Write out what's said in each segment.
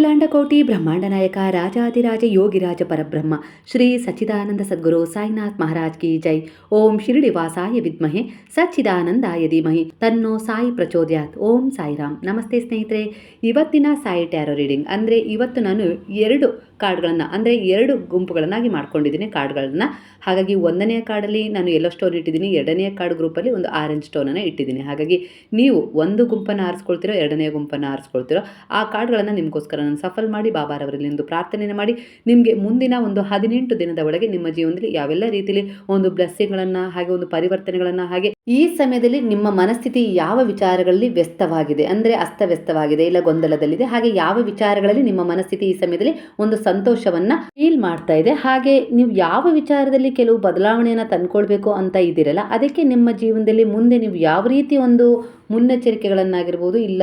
ಅಖಿಲಾಂಡ ಕೋಟಿ ಬ್ರಹ್ಮಾಂಡ ನಾಯಕ ರಾಜಾದಿರಾಜ ಯೋಗಿರಾಜ ಪರಬ್ರಹ್ಮ, ಶ್ರೀ ಸಚ್ಚಿದಾನಂದ ಸದ್ಗುರು ಸಾಯಿನಾಥ್ ಮಹಾರಾಜ್ ಕಿ ಜೈ. ಓಂ ಶಿರಡಿ ವಾಸಾಯ ವಿದ್ಮಹೆ, ಸಚ್ಚಿದಾನಂದಾಯ ಧೀಮಹಿ. ತನ್ನೋ ಸಾಯಿ ಪ್ರಚೋದಯಾತ್. ಓಂ ಸಾಯಿರಾಮ್. ನಮಸ್ತೆ ಸ್ನೇಹಿತರೆ, ಇವತ್ತಿನ ಸಾಯಿ ಟ್ಯಾರೋ ರೀಡಿಂಗ್. ಅಂದರೆ ಇವತ್ತು ನಾನು ಎರಡು ಕಾರ್ಡ್ಗಳನ್ನು, ಅಂದರೆ ಎರಡು ಗುಂಪುಗಳನ್ನಾಗಿ ಮಾಡ್ಕೊಂಡಿದ್ದೀನಿ ಕಾರ್ಡ್ಗಳನ್ನು. ಹಾಗಾಗಿ ಒಂದನೆಯ ಕಾರ್ಡಲ್ಲಿ ನಾನು ಎಲ್ಲೋ ಸ್ಟೋನ್ ಇಟ್ಟಿದ್ದೀನಿ ಎರಡನೆಯ ಕಾರ್ಡ್ ಗ್ರೂಪಲ್ಲಿ ಒಂದು ಆರೆಂಜ್ ಸ್ಟೋನನ್ನು ಇಟ್ಟಿದ್ದೀನಿ. ಹಾಗಾಗಿ ನೀವು ಒಂದು ಗುಂಪನ್ನು ಆರಿಸ್ಕೊಳ್ತಿರೋ ಎರಡನೆಯ ಗುಂಪನ್ನು ಆರಿಸ್ಕೊಳ್ತಿರೋ, ಆ ಕಾರ್ಡ್ಗಳನ್ನು ನಿಮಗೋಸ್ಕರ ನಾನು ಸಫಲ್ ಮಾಡಿ ಬಾಬಾರವರಲ್ಲಿ ಒಂದು ಪ್ರಾರ್ಥನೆಯನ್ನು ಮಾಡಿ, ನಿಮಗೆ ಮುಂದಿನ ಒಂದು ಹದಿನೆಂಟು ದಿನದ ಒಳಗೆ ನಿಮ್ಮ ಜೀವನದಲ್ಲಿ ಯಾವೆಲ್ಲ ರೀತಿಯಲ್ಲಿ ಒಂದು ಬ್ಲೆಸ್ಸಿಂಗ್ಗಳನ್ನು ಹಾಗೆ ಒಂದು ಪರಿವರ್ತನೆಗಳನ್ನು, ಹಾಗೆ ಈ ಸಮಯದಲ್ಲಿ ನಿಮ್ಮ ಮನಸ್ಥಿತಿ ಯಾವ ವಿಚಾರಗಳಲ್ಲಿ ವ್ಯಸ್ತವಾಗಿದೆ, ಅಂದರೆ ಅಸ್ತವ್ಯಸ್ತವಾಗಿದೆ, ಇಲ್ಲ ಗೊಂದಲದಲ್ಲಿದೆ, ಹಾಗೆ ಯಾವ ವಿಚಾರಗಳಲ್ಲಿ ನಿಮ್ಮ ಮನಸ್ಥಿತಿ ಈ ಸಮಯದಲ್ಲಿ ಒಂದು ಸಂತೋಷವನ್ನ ಫೀಲ್ ಮಾಡ್ತಾ ಇದೆ. ಹಾಗೆ ನೀವು ಯಾವ ವಿಚಾರದಲ್ಲಿ ಕೆಲವು ಬದಲಾವಣೆಯನ್ನು ತಂದ್ಕೊಳ್ಬೇಕು ಅಂತ ಇದ್ದೀರಲ್ಲ, ಅದಕ್ಕೆ ನಿಮ್ಮ ಜೀವನದಲ್ಲಿ ಮುಂದೆ ನೀವು ಯಾವ ರೀತಿ ಒಂದು ಮುನ್ನೆಚ್ಚರಿಕೆಗಳನ್ನಾಗಿರ್ಬೋದು, ಇಲ್ಲ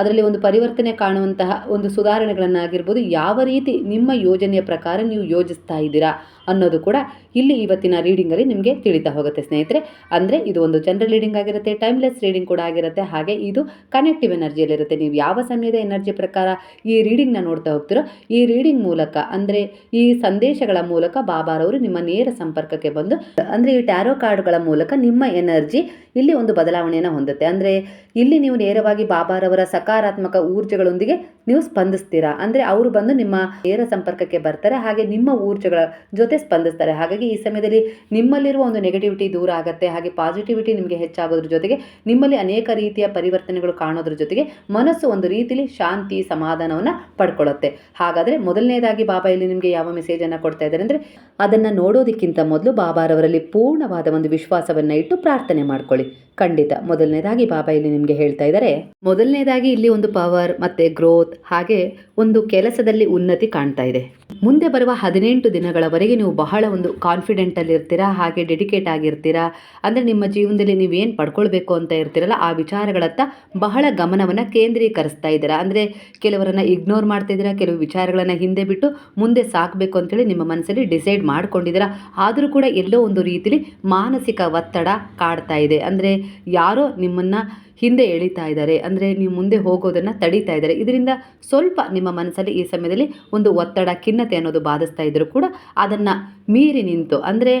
ಅದರಲ್ಲಿ ಒಂದು ಪರಿವರ್ತನೆ ಕಾಣುವಂತಹ ಒಂದು ಸುಧಾರಣೆಗಳನ್ನಾಗಿರ್ಬೋದು, ಯಾವ ರೀತಿ ನಿಮ್ಮ ಯೋಜನೆಯ ಪ್ರಕಾರ ನೀವು ಯೋಜಿಸ್ತಾ ಇದ್ದೀರಾ ಅನ್ನೋದು ಕೂಡ ಇಲ್ಲಿ ಇವತ್ತಿನ ರೀಡಿಂಗಲ್ಲಿ ನಿಮಗೆ ತಿಳಿತಾ ಹೋಗುತ್ತೆ ಸ್ನೇಹಿತರೆ. ಅಂದರೆ ಇದು ಒಂದು ಜನರಲ್ ರೀಡಿಂಗ್ ಆಗಿರುತ್ತೆ, ಟೈಮ್ಲೆಸ್ ರೀಡಿಂಗ್ ಕೂಡ ಆಗಿರುತ್ತೆ. ಹಾಗೆ ಇದು ಕನೆಕ್ಟಿವ್ ಎನರ್ಜಿಯಲ್ಲಿರುತ್ತೆ. ನೀವು ಯಾವ ಸಮಯದ ಎನರ್ಜಿ ಪ್ರಕಾರ ಈ ರೀಡಿಂಗ್ನ ನೋಡ್ತಾ ಹೋಗ್ತಿರೋ, ಈ ರೀಡಿಂಗ್ ಮೂಲಕ ಅಂದರೆ ಈ ಸಂದೇಶಗಳ ಮೂಲಕ ಬಾಬಾರವರು ನಿಮ್ಮ ನೇರ ಸಂಪರ್ಕಕ್ಕೆ ಬಂದು, ಅಂದರೆ ಈ ಟ್ಯಾರೋ ಕಾರ್ಡ್ಗಳ ಮೂಲಕ ನಿಮ್ಮ ಎನರ್ಜಿ ಇಲ್ಲಿ ಒಂದು ಬದಲಾವಣೆಯನ್ನು ಹೊಂದುತ್ತೆ. ಅಂದರೆ ಇಲ್ಲಿ ನೀವು ನೇರವಾಗಿ ಬಾಬಾರವರ ಸಕಾರಾತ್ಮಕ ಊರ್ಜೆಗಳೊಂದಿಗೆ ನೀವು ಸ್ಪಂದಿಸ್ತೀರಾ? ಅಂದರೆ ಅವರು ಬಂದು ನಿಮ್ಮ ನೇರ ಸಂಪರ್ಕಕ್ಕೆ ಬರ್ತಾರೆ, ಹಾಗೆ ನಿಮ್ಮ ಊರ್ಜೆಗಳ ಜೊತೆ ಸ್ಪಂದಿಸ್ತಾರೆ. ಹಾಗಾಗಿ ಈ ಸಮಯದಲ್ಲಿ ನಿಮ್ಮಲ್ಲಿರುವ ಒಂದು ನೆಗೆಟಿವಿಟಿ ದೂರ ಆಗುತ್ತೆ, ಹಾಗೆ ಪಾಸಿಟಿವಿಟಿ ನಿಮಗೆ ಹೆಚ್ಚಾಗೋದ್ರ ಜೊತೆಗೆ ನಿಮ್ಮಲ್ಲಿ ಅನೇಕ ರೀತಿಯ ಪರಿವರ್ತನೆಗಳು ಕಾಣೋದ್ರ ಜೊತೆಗೆ ಮನಸ್ಸು ಒಂದು ರೀತಿಯಲ್ಲಿ ಶಾಂತಿ, ಸಮಾಧಾನವನ್ನು ಪಡ್ಕೊಳ್ಳುತ್ತೆ. ಹಾಗಾದರೆ ಮೊದಲನೇದಾಗಿ ಬಾಬಾ ಇಲ್ಲಿ ನಿಮಗೆ ಯಾವ ಮೆಸೇಜನ್ನು ಕೊಡ್ತಾ ಇದ್ದಾರೆ ಅಂದರೆ, ಅದನ್ನು ನೋಡೋದಕ್ಕಿಂತ ಮೊದಲು ಬಾಬಾರವರಲ್ಲಿ ಪೂರ್ಣವಾದ ಒಂದು ವಿಶ್ವಾಸವನ್ನು ಇಟ್ಟು ಪ್ರಾರ್ಥನೆ ಮಾಡ್ಕೊಳ್ಳಿ. ಖಂಡಿತ ಮೊದಲನೇದಾಗಿ ಬಾಬಾ ಇಲ್ಲಿ ನಿಮಗೆ ಹೇಳ್ತಾ ಇದ್ದಾರೆ. ಮೊದಲನೇದಾಗಿ ಇಲ್ಲಿ ಒಂದು ಪವರ್ ಮತ್ತೆ ಗ್ರೋತ್ ಹಾಗೆ ಒಂದು ಕೆಲಸದಲ್ಲಿ ಉನ್ನತಿ ಕಾಣ್ತಾ ಇದೆ. ಮುಂದೆ ಬರುವ ಹದಿನೆಂಟು ದಿನಗಳವರೆಗೆ ನೀವು ಬಹಳ ಒಂದು ಕಾನ್ಫಿಡೆಂಟಲ್ಲಿ ಇರ್ತೀರಾ, ಹಾಗೆ ಡೆಡಿಕೇಟ್ ಆಗಿರ್ತೀರಾ, ಅಂದರೆ ನಿಮ್ಮ ಜೀವನದಲ್ಲಿ ನೀವೇನು ಪಡ್ಕೊಳ್ಬೇಕು ಅಂತ ಇರ್ತೀರಲ್ಲ, ಆ ವಿಚಾರಗಳತ್ತ ಬಹಳ ಗಮನವನ್ನು ಕೇಂದ್ರೀಕರಿಸ್ತಾ ಇದ್ದೀರಾ? ಅಂದರೆ ಕೆಲವರನ್ನು ಇಗ್ನೋರ್ ಮಾಡ್ತಾ ಇದ್ದೀರಾ, ಕೆಲವು ವಿಚಾರಗಳನ್ನು ಹಿಂದೆ ಬಿಟ್ಟು ಮುಂದೆ ಸಾಕಬೇಕು ಅಂತೇಳಿ ನಿಮ್ಮ ಮನಸ್ಸಲ್ಲಿ ಡಿಸೈಡ್ ಮಾಡ್ಕೊಂಡಿದ್ದೀರಾ? ಆದರೂ ಕೂಡ ಎಲ್ಲೋ ಒಂದು ರೀತಿಲಿ ಮಾನಸಿಕ ಒತ್ತಡ ಕಾಡ್ತಾ ಇದೆ. ಅಂದರೆ ಯಾರೋ ನಿಮ್ಮನ್ನು ಹಿಂದೆ ಎಳಿತಾ ಇದ್ದಾರೆ, ಅಂದರೆ ನೀವು ಮುಂದೆ ಹೋಗೋದನ್ನು ತಡೀತಾ ಇದ್ದಾರೆ. ಇದರಿಂದ ಸ್ವಲ್ಪ ನಿಮ್ಮ ಮನಸ್ಸಲ್ಲಿ ಈ ಸಮಯದಲ್ಲಿ ಒಂದು ಒತ್ತಡ ಖಿನ್ನತೆ ಅನ್ನೋದು ಬಾಧಿಸ್ತಾ ಇದ್ದರೂ ಕೂಡ ಅದನ್ನು ಮೀರಿ ನಿಂತು ಅಂದರೆ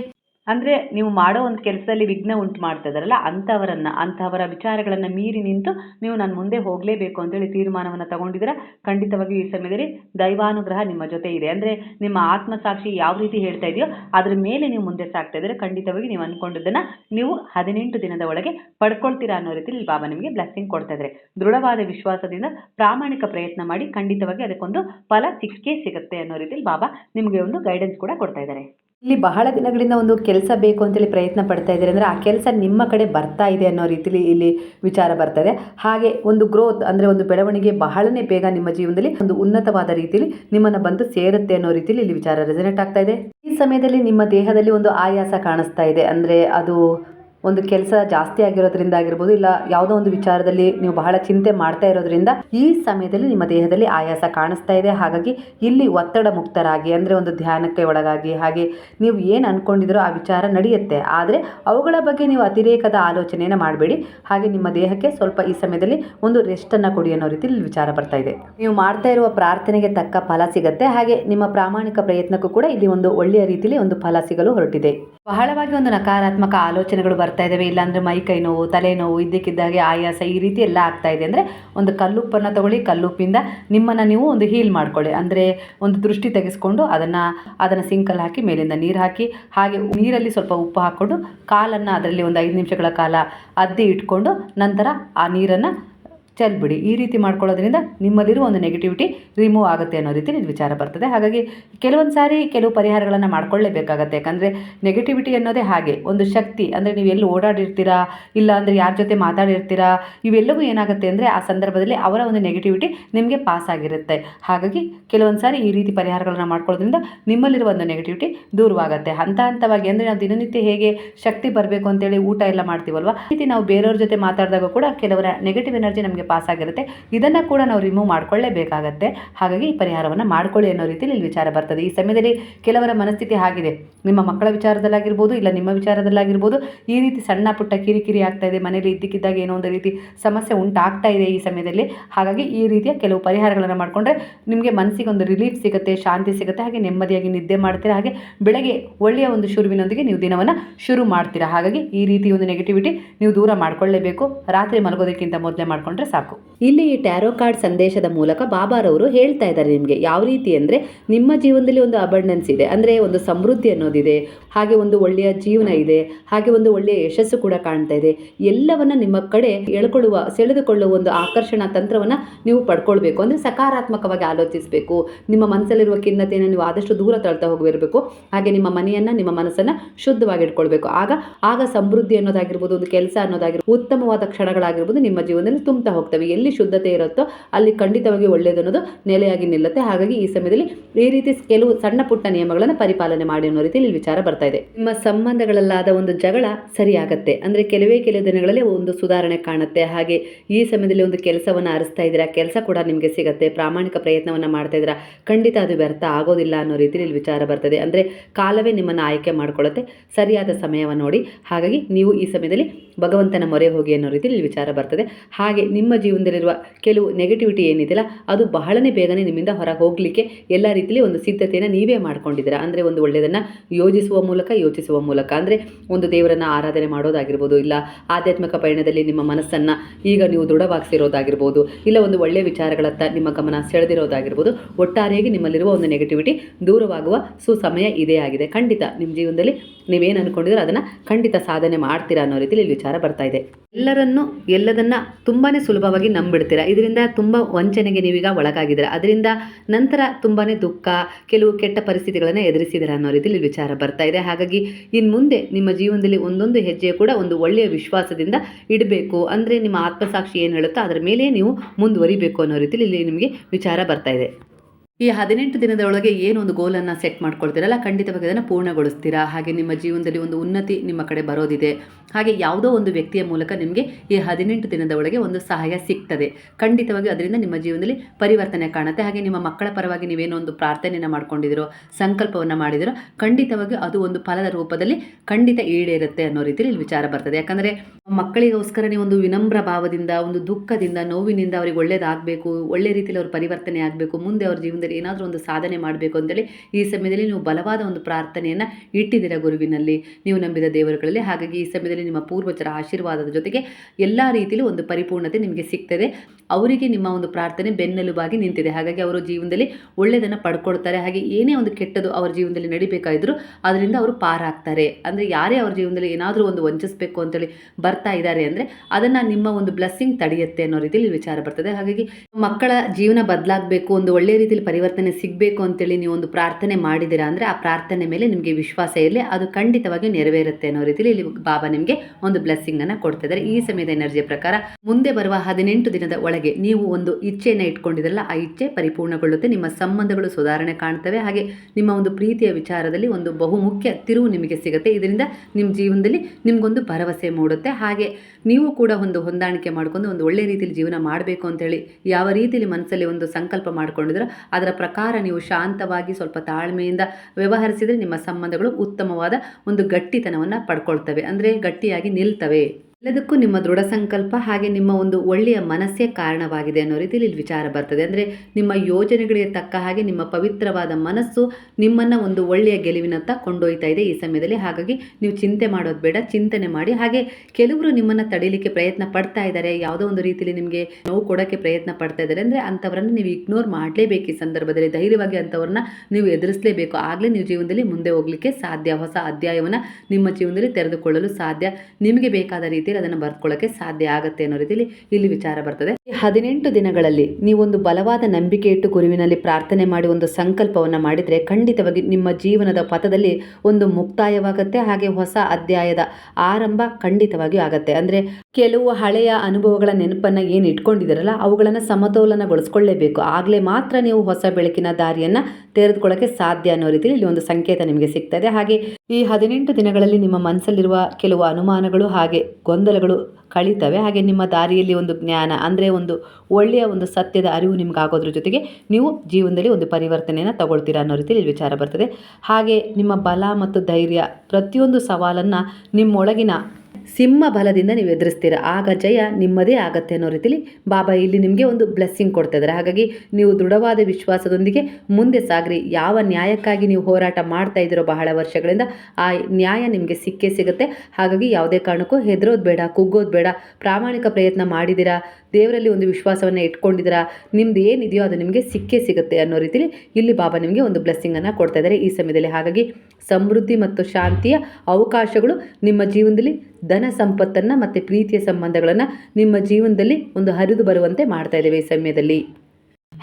ಅಂದರೆ ನೀವು ಮಾಡೋ ಒಂದು ಕೆಲಸದಲ್ಲಿ ವಿಘ್ನ ಉಂಟು ಮಾಡ್ತಾ ಇದ್ದಾರಲ್ಲ ಅಂಥವರನ್ನು ಅಂಥವರ ವಿಚಾರಗಳನ್ನ ಮೀರಿ ನಿಂತು ನೀವು ನನ್ನ ಮುಂದೆ ಹೋಗಲೇಬೇಕು ಅಂತೇಳಿ ತೀರ್ಮಾನವನ್ನು ತಗೊಂಡಿದ್ದೀರಾ? ಖಂಡಿತವಾಗಿಯೂ ಈ ಸಮಯದಲ್ಲಿ ದೈವಾನುಗ್ರಹ ನಿಮ್ಮ ಜೊತೆ ಇದೆ. ಅಂದ್ರೆ ನಿಮ್ಮ ಆತ್ಮಸಾಕ್ಷಿ ಯಾವ ರೀತಿ ಹೇಳ್ತಾ ಇದೆಯೋ ಅದ್ರ ಮೇಲೆ ನೀವು ಮುಂದೆ ಸಾಗ್ತಾ ಇದ್ರೆ ಖಂಡಿತವಾಗಿ ನೀವು ಅನ್ಕೊಂಡಿದ್ದನ್ನ ನೀವು ಹದಿನೆಂಟು ದಿನದ ಒಳಗೆ ಪಡ್ಕೊಳ್ತೀರಾ ಅನ್ನೋ ರೀತಿಯಲ್ಲಿ ಬಾಬಾ ನಿಮಗೆ ಬ್ಲೆಸ್ಸಿಂಗ್ ಕೊಡ್ತಾ ಇದ್ದಾರೆ. ದೃಢವಾದ ವಿಶ್ವಾಸದಿಂದ ಪ್ರಾಮಾಣಿಕ ಪ್ರಯತ್ನ ಮಾಡಿ ಖಂಡಿತವಾಗಿ ಅದಕ್ಕೊಂದು ಫಲ ಸಿಕ್ಕೇ ಸಿಗುತ್ತೆ ಅನ್ನೋ ರೀತಿಯಲ್ಲಿ ಬಾಬಾ ನಿಮಗೆ ಒಂದು ಗೈಡೆನ್ಸ್ ಕೂಡ ಕೊಡ್ತಾ ಇದ್ದಾರೆ. ಇಲ್ಲಿ ಬಹಳ ದಿನಗಳಿಂದ ಒಂದು ಕೆಲಸ ಬೇಕು ಅಂತೇಳಿ ಪ್ರಯತ್ನ ಪಡ್ತಾ ಇದ್ದೀರಿ ಅಂದರೆ ಆ ಕೆಲಸ ನಿಮ್ಮ ಕಡೆ ಬರ್ತಾ ಇದೆ ಅನ್ನೋ ರೀತಿಲಿ ಇಲ್ಲಿ ವಿಚಾರ ಬರ್ತಾ ಇದೆ. ಹಾಗೆ ಒಂದು ಗ್ರೋತ್ ಅಂದರೆ ಒಂದು ಬೆಳವಣಿಗೆ ಬಹಳನೇ ಬೇಗ ನಿಮ್ಮ ಜೀವನದಲ್ಲಿ ಒಂದು ಉನ್ನತವಾದ ರೀತಿಯಲ್ಲಿ ನಿಮ್ಮನ್ನು ಬಂದು ಸೇರುತ್ತೆ ಅನ್ನೋ ರೀತಿಯಲ್ಲಿ ಇಲ್ಲಿ ವಿಚಾರ ರೆಸನೇಟ್ ಆಗ್ತಾ ಇದೆ. ಈ ಸಮಯದಲ್ಲಿ ನಿಮ್ಮ ದೇಹದಲ್ಲಿ ಒಂದು ಆಯಾಸ ಕಾಣಿಸ್ತಾ ಇದೆ ಅಂದರೆ ಅದು ಒಂದು ಕೆಲಸ ಜಾಸ್ತಿ ಆಗಿರೋದ್ರಿಂದ ಆಗಿರ್ಬೋದು, ಇಲ್ಲ ಯಾವುದೋ ಒಂದು ವಿಚಾರದಲ್ಲಿ ನೀವು ಬಹಳ ಚಿಂತೆ ಮಾಡ್ತಾ ಇರೋದ್ರಿಂದ ಈ ಸಮಯದಲ್ಲಿ ನಿಮ್ಮ ದೇಹದಲ್ಲಿ ಆಯಾಸ ಕಾಣಿಸ್ತಾ ಇದೆ. ಹಾಗಾಗಿ ಇಲ್ಲಿ ಒತ್ತಡ ಮುಕ್ತರಾಗಿ, ಅಂದರೆ ಒಂದು ಧ್ಯಾನಕ್ಕೆ ಒಳಗಾಗಿ, ಹಾಗೆ ನೀವು ಏನು ಅಂದ್ಕೊಂಡಿದ್ರೋ ಆ ವಿಚಾರ ನಡೆಯುತ್ತೆ. ಆದರೆ ಅವುಗಳ ಬಗ್ಗೆ ನೀವು ಅತಿರೇಕದ ಆಲೋಚನೆಯನ್ನು ಮಾಡಬೇಡಿ. ಹಾಗೆ ನಿಮ್ಮ ದೇಹಕ್ಕೆ ಸ್ವಲ್ಪ ಈ ಸಮಯದಲ್ಲಿ ಒಂದು ರೆಸ್ಟನ್ನು ಕೊಡಿ ಅನ್ನೋ ರೀತಿಯಲ್ಲಿ ವಿಚಾರ ಬರ್ತಾ ಇದೆ. ನೀವು ಮಾಡ್ತಾ ಇರುವ ಪ್ರಾರ್ಥನೆಗೆ ತಕ್ಕ ಫಲ ಸಿಗುತ್ತೆ. ಹಾಗೆ ನಿಮ್ಮ ಪ್ರಾಮಾಣಿಕ ಪ್ರಯತ್ನಕ್ಕೂ ಕೂಡ ಇಲ್ಲಿ ಒಂದು ಒಳ್ಳೆಯ ರೀತಿಯಲ್ಲಿ ಒಂದು ಫಲ ಸಿಗಲು ಹೊರಟಿದೆ. ಬಹಳವಾಗಿ ಒಂದು ನಕಾರಾತ್ಮಕ ಆಲೋಚನೆಗಳು ಬರ್ತಾ ಇದ್ದಾವೆ ಇಲ್ಲಾಂದರೆ ಮೈ ಕೈ ನೋವು ತಲೆನೋವು ಇದ್ದಕ್ಕಿದ್ದಾಗೆ ಆಯಾಸ ಈ ರೀತಿ ಎಲ್ಲ ಆಗ್ತಾ ಇದೆ. ಅಂದರೆ ಒಂದು ಕಲ್ಲುಪ್ಪನ್ನು ತಗೊಳ್ಳಿ, ಕಲ್ಲುಪ್ಪಿಂದ ನಿಮ್ಮನ್ನು ನೀವು ಒಂದು ಹೀಲ್ ಮಾಡ್ಕೊಳ್ಳಿ. ಅಂದರೆ ಒಂದು ದೃಷ್ಟಿ ತೆಗೆಸ್ಕೊಂಡು ಅದನ್ನು ಅದನ್ನು ಸಿಂಕಲ್ಲಿ ಹಾಕಿ, ಮೇಲಿಂದ ನೀರು ಹಾಕಿ, ಹಾಗೆ ನೀರಲ್ಲಿ ಸ್ವಲ್ಪ ಉಪ್ಪು ಹಾಕ್ಕೊಂಡು ಕಾಲನ್ನು ಅದರಲ್ಲಿ ಒಂದು ಐದು ನಿಮಿಷಗಳ ಕಾಲ ಅದ್ದಿ ಇಟ್ಕೊಂಡು ನಂತರ ಆ ನೀರನ್ನು ಚೆಲ್ಬಿಡಿ ಈ ರೀತಿ ಮಾಡ್ಕೊಳ್ಳೋದ್ರಿಂದ ನಿಮ್ಮಲ್ಲಿರುವ ಒಂದು ನೆಗೆಟಿವಿಟಿ ರಿಮೂವ್ ಆಗುತ್ತೆ ಅನ್ನೋ ರೀತಿ ವಿಚಾರ ಬರ್ತದೆ. ಹಾಗಾಗಿ ಕೆಲವೊಂದು ಸಾರಿ ಕೆಲವು ಪರಿಹಾರಗಳನ್ನು ಮಾಡ್ಕೊಳ್ಳೇಬೇಕಾಗತ್ತೆ. ಯಾಕಂದರೆ ನೆಗೆಟಿವಿಟಿ ಅನ್ನೋದೇ ಹಾಗೆ. ಒಂದು ಶಕ್ತಿ, ಅಂದರೆ ನೀವು ಎಲ್ಲಿ ಓಡಾಡಿರ್ತೀರಾ, ಇಲ್ಲ ಅಂದರೆ ಯಾರ ಜೊತೆ ಮಾತಾಡಿರ್ತೀರಾ, ಇವೆಲ್ಲವೂ ಏನಾಗುತ್ತೆ ಅಂದರೆ ಆ ಸಂದರ್ಭದಲ್ಲಿ ಅವರ ಒಂದು ನೆಗೆಟಿವಿಟಿ ನಿಮಗೆ ಪಾಸ್ ಆಗಿರುತ್ತೆ. ಹಾಗಾಗಿ ಕೆಲವೊಂದು ಸಾರಿ ಈ ರೀತಿ ಪರಿಹಾರಗಳನ್ನು ಮಾಡ್ಕೊಳ್ಳೋದ್ರಿಂದ ನಿಮ್ಮಲ್ಲಿರುವ ಒಂದು ನೆಗೆಟಿವಿಟಿ ದೂರವಾಗುತ್ತೆ. ಹಂತ ಹಂತವಾಗಿ ಅಂದರೆ ನಾವು ದಿನನಿತ್ಯ ಹೇಗೆ ಶಕ್ತಿ ಬರಬೇಕು ಅಂತೇಳಿ ಊಟ ಎಲ್ಲ ಮಾಡ್ತೀವಲ್ವ, ಈ ರೀತಿ ನಾವು ಬೇರೆಯವ್ರ ಜೊತೆ ಮಾತಾಡಿದಾಗ ಕೂಡ ಕೆಲವರ ನೆಗೆಟಿವ್ ಎನರ್ಜಿ ನಮಗೆ ನಿಮಗೆ ಪಾಸ್ ಆಗಿರುತ್ತೆ. ಇದನ್ನು ಕೂಡ ನಾವು ರಿಮೂವ್ ಮಾಡಿಕೊಳ್ಳೇಬೇಕಾಗತ್ತೆ. ಹಾಗಾಗಿ ಈ ಪರಿಹಾರವನ್ನು ಮಾಡಿಕೊಳ್ಳಿ ಅನ್ನೋ ರೀತಿಯಲ್ಲಿ ಇಲ್ಲಿ ವಿಚಾರ ಬರ್ತದೆ. ಈ ಸಮಯದಲ್ಲಿ ಕೆಲವರ ಮನಸ್ಥಿತಿ ಆಗಿದೆ ನಿಮ್ಮ ಮಕ್ಕಳ ವಿಚಾರದಲ್ಲಾಗಿರ್ಬೋದು ಇಲ್ಲ ನಿಮ್ಮ ವಿಚಾರದಲ್ಲಾಗಿರ್ಬೋದು, ಈ ರೀತಿ ಸಣ್ಣ ಪುಟ್ಟ ಕಿರಿಕಿರಿ ಆಗ್ತಾ ಇದೆ. ಮನೇಲಿ ಇದ್ದಕ್ಕಿದ್ದಾಗ ಏನೋ ಒಂದು ರೀತಿ ಸಮಸ್ಯೆ ಉಂಟಾಗ್ತಾ ಇದೆ ಈ ಸಮಯದಲ್ಲಿ. ಹಾಗಾಗಿ ಈ ರೀತಿಯ ಕೆಲವು ಪರಿಹಾರಗಳನ್ನು ಮಾಡಿಕೊಂಡ್ರೆ ನಿಮಗೆ ಮನಸ್ಸಿಗೆ ಒಂದು ರಿಲೀಫ್ ಸಿಗುತ್ತೆ, ಶಾಂತಿ ಸಿಗುತ್ತೆ. ಹಾಗೆ ನೆಮ್ಮದಿಯಾಗಿ ನಿದ್ದೆ ಮಾಡ್ತೀರಾ? ಹಾಗೆ ಬೆಳಗ್ಗೆ ಒಳ್ಳೆಯ ಒಂದು ಶುರುವಿನೊಂದಿಗೆ ನೀವು ದಿನವನ್ನು ಶುರು ಮಾಡ್ತೀರಾ? ಹಾಗಾಗಿ ಈ ರೀತಿ ಒಂದು ನೆಗೆಟಿವಿಟಿ ನೀವು ದೂರ ಮಾಡಿಕೊಳ್ಳೇಬೇಕು. ರಾತ್ರಿ ಮಲಗೋದಕ್ಕಿಂತ ಮೊದಲೇ ಮಾಡಿಕೊಂಡ್ರೆ ಸಾಕು. ಇಲ್ಲಿ ಈ ಟ್ಯಾರೋ ಕಾರ್ಡ್ ಸಂದೇಶದ ಮೂಲಕ ಬಾಬಾರವರು ಹೇಳ್ತಾ ಇದ್ದಾರೆ ನಿಮಗೆ. ಯಾವ ರೀತಿ ಅಂದರೆ ನಿಮ್ಮ ಜೀವನದಲ್ಲಿ ಒಂದು ಅಬಂಡೆನ್ಸ್ ಇದೆ. ಅಂದರೆ ಒಂದು ಸಮೃದ್ಧಿ ಅನ್ನೋದಿದೆ. ಹಾಗೆ ಒಂದು ಒಳ್ಳೆಯ ಜೀವನ ಇದೆ. ಹಾಗೆ ಒಂದು ಒಳ್ಳೆಯ ಯಶಸ್ಸು ಕೂಡ ಕಾಣ್ತಾ ಇದೆ. ಎಲ್ಲವನ್ನ ನಿಮ್ಮ ಕಡೆ ಎಳ್ಕೊಳ್ಳುವ, ಸೆಳೆದುಕೊಳ್ಳುವ ಒಂದು ಆಕರ್ಷಣಾ ತಂತ್ರವನ್ನು ನೀವು ಪಡ್ಕೊಳ್ಬೇಕು. ಅಂದರೆ ಸಕಾರಾತ್ಮಕವಾಗಿ ಆಲೋಚಿಸಬೇಕು. ನಿಮ್ಮ ಮನಸ್ಸಲ್ಲಿರುವ ಖಿನ್ನತೆಯನ್ನು ನೀವು ಆದಷ್ಟು ದೂರ ತಳ್ತಾ ಹೋಗಿರಬೇಕು. ಹಾಗೆ ನಿಮ್ಮ ಮನೆಯನ್ನು, ನಿಮ್ಮ ಮನಸ್ಸನ್ನು ಶುದ್ಧವಾಗಿ ಇಟ್ಕೊಳ್ಬೇಕು. ಆಗ ಆಗ ಸಮೃದ್ಧಿ ಅನ್ನೋದಾಗಿರ್ಬೋದು, ಒಂದು ಕೆಲಸ ಅನ್ನೋದಾಗಿರ್ಬೋದು, ಉತ್ತಮವಾದ ಕ್ಷಣಗಳಾಗಿರ್ಬೋದು ನಿಮ್ಮ ಜೀವನದಲ್ಲಿ ತುಂಬ್ತಾ ಹೋಗ್ತವೆ. ಎಲ್ಲಿ ಶುದ್ಧತೆ ಇರುತ್ತೋ ಅಲ್ಲಿ ಖಂಡಿತವಾಗಿ ಒಳ್ಳೆಯದು ಅನ್ನೋದು ನೆಲೆಯಾಗಿ ನಿಲ್ಲುತ್ತೆ. ಹಾಗಾಗಿ ಈ ಸಮಯದಲ್ಲಿ ಈ ರೀತಿ ಕೆಲವು ಸಣ್ಣ ಪುಟ್ಟ ನಿಯಮಗಳನ್ನು ಪರಿಪಾಲನೆ ಮಾಡಿ ಅನ್ನೋ ರೀತಿಯಲ್ಲಿ ವಿಚಾರ ಬರ್ತಾ ಇದೆ. ನಿಮ್ಮ ಸಂಬಂಧಗಳಲ್ಲಾದ ಒಂದು ಜಗಳ ಸರಿಯಾಗತ್ತೆ. ಅಂದರೆ ಕೆಲವೇ ಕೆಲವು ದಿನಗಳಲ್ಲಿ ಒಂದು ಸುಧಾರಣೆ ಕಾಣುತ್ತೆ. ಹಾಗೆ ಈ ಸಮಯದಲ್ಲಿ ಒಂದು ಕೆಲಸವನ್ನು ಅರಿಸ್ತಾ ಇದ್ದೀರಾ? ಕೆಲಸ ಕೂಡ ನಿಮಗೆ ಸಿಗುತ್ತೆ. ಪ್ರಾಮಾಣಿಕ ಪ್ರಯತ್ನವನ್ನು ಮಾಡ್ತಾ ಇದ್ದೀರಾ? ಖಂಡಿತ ಅದು ವ್ಯರ್ಥ ಆಗೋದಿಲ್ಲ ಅನ್ನೋ ರೀತಿಯಲ್ಲಿ ವಿಚಾರ ಬರ್ತದೆ. ಅಂದರೆ ಕಾಲವೇ ನಿಮ್ಮನ್ನು ಆಯ್ಕೆ ಮಾಡಿಕೊಳ್ಳುತ್ತೆ. ಸರಿಯಾದ ಸಮಯವನ್ನು ನೋಡಿ. ಹಾಗಾಗಿ ನೀವು ಈ ಸಮಯದಲ್ಲಿ ಭಗವಂತನ ಮೊರೆ ಹೋಗಿ ಅನ್ನೋ ರೀತಿಯಲ್ಲಿ ವಿಚಾರ ಬರ್ತದೆ. ಹಾಗೆ ನಿಮ್ಮ ಜೀವನದಲ್ಲಿರುವ ಕೆಲವು ನೆಗೆಟಿವಿಟಿ ಏನಿದೆಯಲ್ಲ, ಅದು ಬಹಳನೇ ಬೇಗನೆ ನಿಮ್ಮಿಂದ ಹೊರ ಹೋಗಲಿಕ್ಕೆ ಎಲ್ಲ ರೀತಿಯಲ್ಲಿ ಒಂದು ಸಿದ್ಧತೆಯನ್ನು ನೀವೇ ಮಾಡ್ಕೊಂಡಿದ್ದೀರಾ? ಅಂದರೆ ಒಂದು ಒಳ್ಳೆಯದನ್ನು ಯೋಜಿಸುವ ಮೂಲಕ, ಯೋಚಿಸುವ ಮೂಲಕ. ಅಂದರೆ ಒಂದು ದೇವರನ್ನು ಆರಾಧನೆ ಮಾಡೋದಾಗಿರ್ಬೋದು, ಇಲ್ಲ ಆಧ್ಯಾತ್ಮಿಕ ಪಯಣದಲ್ಲಿ ನಿಮ್ಮ ಮನಸ್ಸನ್ನು ಈಗ ನೀವು ದೃಢವಾಗಿಸಿರೋದಾಗಿರ್ಬೋದು, ಇಲ್ಲ ಒಂದು ಒಳ್ಳೆಯ ವಿಚಾರಗಳತ್ತ ನಿಮ್ಮ ಗಮನ ಸೆಳೆದಿರೋದಾಗಿರ್ಬೋದು, ಒಟ್ಟಾರೆಯಾಗಿ ನಿಮ್ಮಲ್ಲಿರುವ ಒಂದು ನೆಗೆಟಿವಿಟಿ ದೂರವಾಗುವ ಸುಸಮಯ ಇದೇ ಆಗಿದೆ. ಖಂಡಿತ ನಿಮ್ಮ ಜೀವನದಲ್ಲಿ ನೀವೇನು ಅನ್ಕೊಂಡಿದ್ರೆ ಅದನ್ನು ಖಂಡಿತ ಸಾಧನೆ ಮಾಡ್ತೀರಾ ಅನ್ನೋ ರೀತಿಯಲ್ಲಿ ಇಲ್ಲಿ ವಿಚಾರ ಬರ್ತಾ ಇದೆ. ಎಲ್ಲರನ್ನು, ಎಲ್ಲದನ್ನ ತುಂಬಾ ಸುಲಭವಾಗಿ ನಂಬಿಡ್ತೀರಾ. ಇದರಿಂದ ತುಂಬ ವಂಚನೆಗೆ ನೀವೀಗ ಒಳಗಾಗಿದ್ದೀರಾ. ಅದರಿಂದ ನಂತರ ತುಂಬಾ ದುಃಖ, ಕೆಲವು ಕೆಟ್ಟ ಪರಿಸ್ಥಿತಿಗಳನ್ನು ಎದುರಿಸಿದ್ದೀರಾ ಅನ್ನೋ ರೀತಿಯಲ್ಲಿ ವಿಚಾರ ಬರ್ತಾ ಇದೆ. ಹಾಗಾಗಿ ಇನ್ನು ಮುಂದೆ ನಿಮ್ಮ ಜೀವನದಲ್ಲಿ ಒಂದೊಂದು ಹೆಜ್ಜೆ ಕೂಡ ಒಂದು ಒಳ್ಳೆಯ ವಿಶ್ವಾಸದಿಂದ ಇಡಬೇಕು. ಅಂದರೆ ನಿಮ್ಮ ಆತ್ಮಸಾಕ್ಷಿ ಏನು ಹೇಳುತ್ತೋ ಅದರ ಮೇಲೆ ನೀವು ಮುಂದುವರಿಬೇಕು ಅನ್ನೋ ರೀತಿಯಲ್ಲಿ ಇಲ್ಲಿ ನಿಮಗೆ ವಿಚಾರ ಬರ್ತಾ ಇದೆ. ಈ ಹದಿನೆಂಟು ದಿನದ ಒಳಗೆ ಏನು ಒಂದು ಗೋಲನ್ನು ಸೆಟ್ ಮಾಡ್ಕೊಳ್ತೀರಲ್ಲ, ಖಂಡಿತವಾಗಿ ಅದನ್ನು ಪೂರ್ಣಗೊಳಿಸ್ತೀರಾ? ಹಾಗೆ ನಿಮ್ಮ ಜೀವನದಲ್ಲಿ ಒಂದು ಉನ್ನತಿ ನಿಮ್ಮ ಕಡೆ ಬರೋದಿದೆ. ಹಾಗೆ ಯಾವುದೋ ಒಂದು ವ್ಯಕ್ತಿಯ ಮೂಲಕ ನಿಮಗೆ ಈ ಹದಿನೆಂಟು ದಿನದ ಒಳಗೆ ಒಂದು ಸಹಾಯ ಸಿಗ್ತದೆ. ಖಂಡಿತವಾಗಿ ಅದರಿಂದ ನಿಮ್ಮ ಜೀವನದಲ್ಲಿ ಪರಿವರ್ತನೆ ಕಾಣುತ್ತೆ. ಹಾಗೆ ನಿಮ್ಮ ಮಕ್ಕಳ ಪರವಾಗಿ ನೀವೇನೋ ಒಂದು ಪ್ರಾರ್ಥನೆಯನ್ನು ಮಾಡ್ಕೊಂಡಿದ್ದೀರೋ ಸಂಕಲ್ಪವನ್ನು ಮಾಡಿದಿರೋ, ಖಂಡಿತವಾಗಿ ಅದು ಒಂದು ಫಲದ ರೂಪದಲ್ಲಿ ಖಂಡಿತ ಈಡೇರುತ್ತೆ ಅನ್ನೋ ರೀತಿಯಲ್ಲಿ ಇಲ್ಲಿ ವಿಚಾರ ಬರ್ತದೆ. ಯಾಕಂದರೆ ಮಕ್ಕಳಿಗೋಸ್ಕರ ನೀವು ಒಂದು ವಿನಮ್ರ ಭಾವದಿಂದ, ಒಂದು ದುಃಖದಿಂದ, ನೋವಿನಿಂದ ಅವ್ರಿಗೆ ಒಳ್ಳೇದಾಗಬೇಕು, ಒಳ್ಳೆ ರೀತಿಯಲ್ಲಿ ಅವ್ರ ಪರಿವರ್ತನೆ ಆಗಬೇಕು, ಮುಂದೆ ಅವ್ರ ಜೀವನದಲ್ಲಿ ಏನಾದರೂ ಒಂದು ಸಾಧನೆ ಮಾಡಬೇಕು ಅಂತೇಳಿ ಈ ಸಮಯದಲ್ಲಿ ನೀವು ಬಲವಾದ ಒಂದು ಪ್ರಾರ್ಥನೆಯನ್ನು ಇಟ್ಟಿದ್ದೀರಾ ಗುರುವಿನಲ್ಲಿ. ನೀವು ನಂಬಿದ ದೇವರುಗಳಲ್ಲಿ ಹಾಗಾಗಿ ಈ ಸಮಯದಲ್ಲಿ ನಿಮ್ಮ ಪೂರ್ವಜರ ಆಶೀರ್ವಾದದ ಜೊತೆಗೆ ಎಲ್ಲ ರೀತಿಯಲ್ಲೂ ಒಂದು ಪರಿಪೂರ್ಣತೆ ನಿಮಗೆ ಸಿಗ್ತದೆ. ಅವರಿಗೆ ನಿಮ್ಮ ಒಂದು ಪ್ರಾರ್ಥನೆ ಬೆನ್ನೆಲುಬಾಗಿ ನಿಂತಿದೆ. ಹಾಗಾಗಿ ಅವರು ಜೀವನದಲ್ಲಿ ಒಳ್ಳೆಯದನ್ನು ಪಡ್ಕೊಳ್ತಾರೆ. ಹಾಗೆ ಏನೇ ಒಂದು ಕೆಟ್ಟದು ಅವರ ಜೀವನದಲ್ಲಿ ನಡಿಬೇಕಾಯಿದ್ರು ಅದರಿಂದ ಅವರು ಪಾರಾಗ್ತಾರೆ. ಅಂದರೆ ಯಾರೇ ಅವ್ರ ಜೀವನದಲ್ಲಿ ಏನಾದರೂ ಒಂದು ವಂಚಿಸಬೇಕು ಅಂತೇಳಿ ಬರ್ತಾ ಇದ್ದಾರೆ ಅಂದರೆ ಅದನ್ನು ನಿಮ್ಮ ಒಂದು ಬ್ಲೆಸ್ಸಿಂಗ್ ತಡೆಯುತ್ತೆ ಅನ್ನೋ ರೀತಿಯಲ್ಲಿ ವಿಚಾರ ಬರ್ತದೆ. ಹಾಗಾಗಿ ಮಕ್ಕಳ ಜೀವನ ಬದಲಾಗಬೇಕು, ಒಂದು ಒಳ್ಳೆಯ ರೀತಿಯಲ್ಲಿ ಪರಿವರ್ತನೆ ಸಿಗಬೇಕು ಅಂತೇಳಿ ನೀವು ಒಂದು ಪ್ರಾರ್ಥನೆ ಮಾಡಿದ್ದೀರಾ ಅಂದರೆ ಆ ಪ್ರಾರ್ಥನೆ ಮೇಲೆ ನಿಮಗೆ ವಿಶ್ವಾಸ ಇರಲಿ. ಅದು ಖಂಡಿತವಾಗಿ ನೆರವೇರುತ್ತೆ ಅನ್ನೋ ರೀತಿಯಲ್ಲಿ ಇಲ್ಲಿ ಬಾಬಾ ನಿಮಗೆ ಒಂದು ಬ್ಲೆಸ್ಸಿಂಗನ್ನು ಕೊಡ್ತಾ ಇದ್ದಾರೆ. ಈ ಸಮಯದ ಎನರ್ಜಿಯ ಪ್ರಕಾರ ಮುಂದೆ ಬರುವ ಹದಿನೆಂಟು ದಿನದ ಒಳಗೆ ನೀವು ಒಂದು ಇಚ್ಛೆಯನ್ನು ಇಟ್ಕೊಂಡಿದ್ರಲ್ಲ, ಆ ಇಚ್ಛೆ ಪರಿಪೂರ್ಣಗೊಳ್ಳುತ್ತೆ. ನಿಮ್ಮ ಸಂಬಂಧಗಳು ಸುಧಾರಣೆ ಕಾಣ್ತವೆ. ಹಾಗೆ ನಿಮ್ಮ ಒಂದು ಪ್ರೀತಿಯ ವಿಚಾರದಲ್ಲಿ ಒಂದು ಬಹುಮುಖ್ಯ ತಿರುವು ನಿಮಗೆ ಸಿಗುತ್ತೆ. ಇದರಿಂದ ನಿಮ್ಮ ಜೀವನದಲ್ಲಿ ನಿಮಗೊಂದು ಭರವಸೆ ಮೂಡುತ್ತೆ. ಹಾಗೆ ನೀವು ಕೂಡ ಒಂದು ಹೊಂದಾಣಿಕೆ ಮಾಡ್ಕೊಂಡು ಒಂದು ಒಳ್ಳೆ ರೀತಿಯಲ್ಲಿ ಜೀವನ ಮಾಡಬೇಕು ಅಂತೇಳಿ ಯಾವ ರೀತಿಯಲ್ಲಿ ಮನಸ್ಸಲ್ಲಿ ಒಂದು ಸಂಕಲ್ಪ ಮಾಡ್ಕೊಂಡಿದ್ರೋ, ಅದರ ಪ್ರಕಾರ ನೀವು ಶಾಂತವಾಗಿ ಸ್ವಲ್ಪ ತಾಳ್ಮೆಯಿಂದ ವ್ಯವಹರಿಸಿದರೆ ನಿಮ್ಮ ಸಂಬಂಧಗಳು ಉತ್ತಮವಾದ ಒಂದು ಗಟ್ಟಿತನವನ್ನು ಪಡ್ಕೊಳ್ತವೆ. ಅಂದರೆ ಗಟ್ಟಿಯಾಗಿ ನಿಲ್ತವೆ. ಎಲ್ಲದಕ್ಕೂ ನಿಮ್ಮ ದೃಢ ಸಂಕಲ್ಪ ಹಾಗೆ ನಿಮ್ಮ ಒಂದು ಒಳ್ಳೆಯ ಮನಸ್ಸೇ ಕಾರಣವಾಗಿದೆ ಅನ್ನೋ ರೀತಿಯಲ್ಲಿ ಇಲ್ಲಿ ವಿಚಾರ ಬರ್ತದೆ. ಅಂದರೆ ನಿಮ್ಮ ಯೋಜನೆಗಳಿಗೆ ತಕ್ಕ ಹಾಗೆ ನಿಮ್ಮ ಪವಿತ್ರವಾದ ಮನಸ್ಸು ನಿಮ್ಮನ್ನು ಒಂದು ಒಳ್ಳೆಯ ಗೆಲುವಿನತ್ತ ಕೊಂಡೊಯ್ತಾ ಇದೆ ಈ ಸಮಯದಲ್ಲಿ. ಹಾಗಾಗಿ ನೀವು ಚಿಂತೆ ಮಾಡೋದು ಬೇಡ, ಚಿಂತನೆ ಮಾಡಿ. ಹಾಗೆ ಕೆಲವರು ನಿಮ್ಮನ್ನು ತಡೀಲಿಕ್ಕೆ ಪ್ರಯತ್ನ ಪಡ್ತಾ ಇದ್ದಾರೆ, ಯಾವುದೋ ಒಂದು ರೀತಿಯಲ್ಲಿ ನಿಮಗೆ ನೋವು ಕೊಡೋಕ್ಕೆ ಪ್ರಯತ್ನ ಪಡ್ತಾ ಇದ್ದಾರೆ. ಅಂದರೆ ಅಂಥವ್ರನ್ನ ನೀವು ಇಗ್ನೋರ್ ಮಾಡಲೇಬೇಕು ಈ ಸಂದರ್ಭದಲ್ಲಿ. ಧೈರ್ಯವಾಗಿ ಅಂಥವ್ರನ್ನ ನೀವು ಎದುರಿಸಲೇಬೇಕು. ಆಗಲೇ ನೀವು ಜೀವನದಲ್ಲಿ ಮುಂದೆ ಹೋಗಲಿಕ್ಕೆ ಸಾಧ್ಯ. ಹೊಸ ಅಧ್ಯಾಯವನ್ನು ನಿಮ್ಮ ಜೀವನದಲ್ಲಿ ತೆರೆದುಕೊಳ್ಳಲು ಸಾಧ್ಯ. ನಿಮಗೆ ಬೇಕಾದ ರೀತಿಯಲ್ಲಿ ಅದನ್ನು ಬರ್ಕೊಳ್ಳೋಕ್ಕೆ ಸಾಧ್ಯ ಆಗುತ್ತೆ ಅನ್ನೋ ರೀತಿಯಲ್ಲಿ ಇಲ್ಲಿ ವಿಚಾರ ಬರ್ತದೆ. ಹದಿನೆಂಟು ದಿನಗಳಲ್ಲಿ ನೀವೊಂದು ಬಲವಾದ ನಂಬಿಕೆ ಇಟ್ಟು ಗುರುವಿನಲ್ಲಿ ಪ್ರಾರ್ಥನೆ ಮಾಡಿ ಒಂದು ಸಂಕಲ್ಪವನ್ನು ಮಾಡಿದರೆ ಖಂಡಿತವಾಗಿ ನಿಮ್ಮ ಜೀವನದ ಪಥದಲ್ಲಿ ಒಂದು ಮುಕ್ತಾಯವಾಗುತ್ತೆ, ಹಾಗೆ ಹೊಸ ಅಧ್ಯಾಯದ ಆರಂಭ ಖಂಡಿತವಾಗಿಯೂ ಆಗುತ್ತೆ. ಅಂದರೆ ಕೆಲವು ಹಳೆಯ ಅನುಭವಗಳ ನೆನಪನ್ನು ಏನು ಇಟ್ಕೊಂಡಿದ್ದೀರಲ್ಲ, ಅವುಗಳನ್ನು ಸಮತೋಲನಗೊಳಿಸ್ಕೊಳ್ಳೇಬೇಕು. ಆಗಲೇ ಮಾತ್ರ ನೀವು ಹೊಸ ಬೆಳಕಿನ ದಾರಿಯನ್ನು ತೆರೆದುಕೊಳ್ಳೋಕ್ಕೆ ಸಾಧ್ಯ ಅನ್ನೋ ರೀತಿಯಲ್ಲಿ ಇಲ್ಲಿ ಒಂದು ಸಂಕೇತ ನಿಮಗೆ ಸಿಗ್ತದೆ. ಹಾಗೆ ಈ ಹದಿನೆಂಟು ದಿನಗಳಲ್ಲಿ ನಿಮ್ಮ ಮನಸ್ಸಲ್ಲಿರುವ ಕೆಲವು ಅನುಮಾನಗಳು ಹಾಗೆ ಗೊಂದಲಗಳು ಕಳೀತವೆ. ಹಾಗೆ ನಿಮ್ಮ ದಾರಿಯಲ್ಲಿ ಒಂದು ಜ್ಞಾನ, ಅಂದರೆ ಒಂದು ಒಳ್ಳೆಯ ಒಂದು ಸತ್ಯದ ಅರಿವು ನಿಮ್ಗೆ ಆಗೋದ್ರ ಜೊತೆಗೆ ನೀವು ಜೀವನದಲ್ಲಿ ಒಂದು ಪರಿವರ್ತನೆಯನ್ನು ತಗೊಳ್ತೀರಾ ಅನ್ನೋ ರೀತಿಯಲ್ಲಿ ವಿಚಾರ ಬರ್ತದೆ. ಹಾಗೆ ನಿಮ್ಮ ಬಲ ಮತ್ತು ಧೈರ್ಯ ಪ್ರತಿಯೊಂದು ಸವಾಲನ್ನು ನಿಮ್ಮೊಳಗಿನ ಸಿಂಹ ಬಲದಿಂದ ನೀವು ಎದುರಿಸ್ತೀರ. ಆಗ ಜಯ ನಿಮ್ಮದೇ ಆಗತ್ತೆ ಅನ್ನೋ ರೀತಿಲಿ ಬಾಬಾ ಇಲ್ಲಿ ನಿಮಗೆ ಒಂದು ಬ್ಲೆಸ್ಸಿಂಗ್ ಕೊಡ್ತಾ ಇದ್ದಾರೆ ಹಾಗಾಗಿ ನೀವು ದೃಢವಾದ ವಿಶ್ವಾಸದೊಂದಿಗೆ ಮುಂದೆ ಸಾಗ್ರಿ. ಯಾವ ನ್ಯಾಯಕ್ಕಾಗಿ ನೀವು ಹೋರಾಟ ಮಾಡ್ತಾ ಇದ್ದೀರೋ ಬಹಳ ವರ್ಷಗಳಿಂದ ಆ ನ್ಯಾಯ ನಿಮಗೆ ಸಿಕ್ಕೇ ಸಿಗುತ್ತೆ. ಹಾಗಾಗಿ ಯಾವುದೇ ಕಾರಣಕ್ಕೂ ಹೆದರೋದು ಬೇಡ, ಕುಗ್ಗೋದು ಬೇಡ. ಪ್ರಾಮಾಣಿಕ ಪ್ರಯತ್ನ ಮಾಡಿದ್ದೀರಾ? ದೇವರಲ್ಲಿ ಒಂದು ವಿಶ್ವಾಸವನ್ನು ಇಟ್ಕೊಂಡಿದ್ದೀರಾ? ನಿಮ್ದು ಏನಿದೆಯೋ ಅದು ನಿಮಗೆ ಸಿಕ್ಕೇ ಸಿಗುತ್ತೆ ಅನ್ನೋ ರೀತಿಲಿ ಇಲ್ಲಿ ಬಾಬಾ ನಿಮಗೆ ಒಂದು ಬ್ಲೆಸ್ಸಿಂಗನ್ನು ಕೊಡ್ತಾ ಇದ್ದಾರೆ ಈ ಸಮಯದಲ್ಲಿ. ಹಾಗಾಗಿ ಸಮೃದ್ಧಿ ಮತ್ತು ಶಾಂತಿಯ ಅವಕಾಶಗಳು ನಿಮ್ಮ ಜೀವನದಲ್ಲಿ ಧನ ಸಂಪತ್ತನ್ನು ಮತ್ತು ಪ್ರೀತಿಯ ಸಂಬಂಧಗಳನ್ನು ನಿಮ್ಮ ಜೀವನದಲ್ಲಿ ಒಂದು ಹರಿದು ಬರುವಂತೆ ಮಾಡ್ತಾ ಇದ್ದೇವೆ ಈ ಸಮಯದಲ್ಲಿ.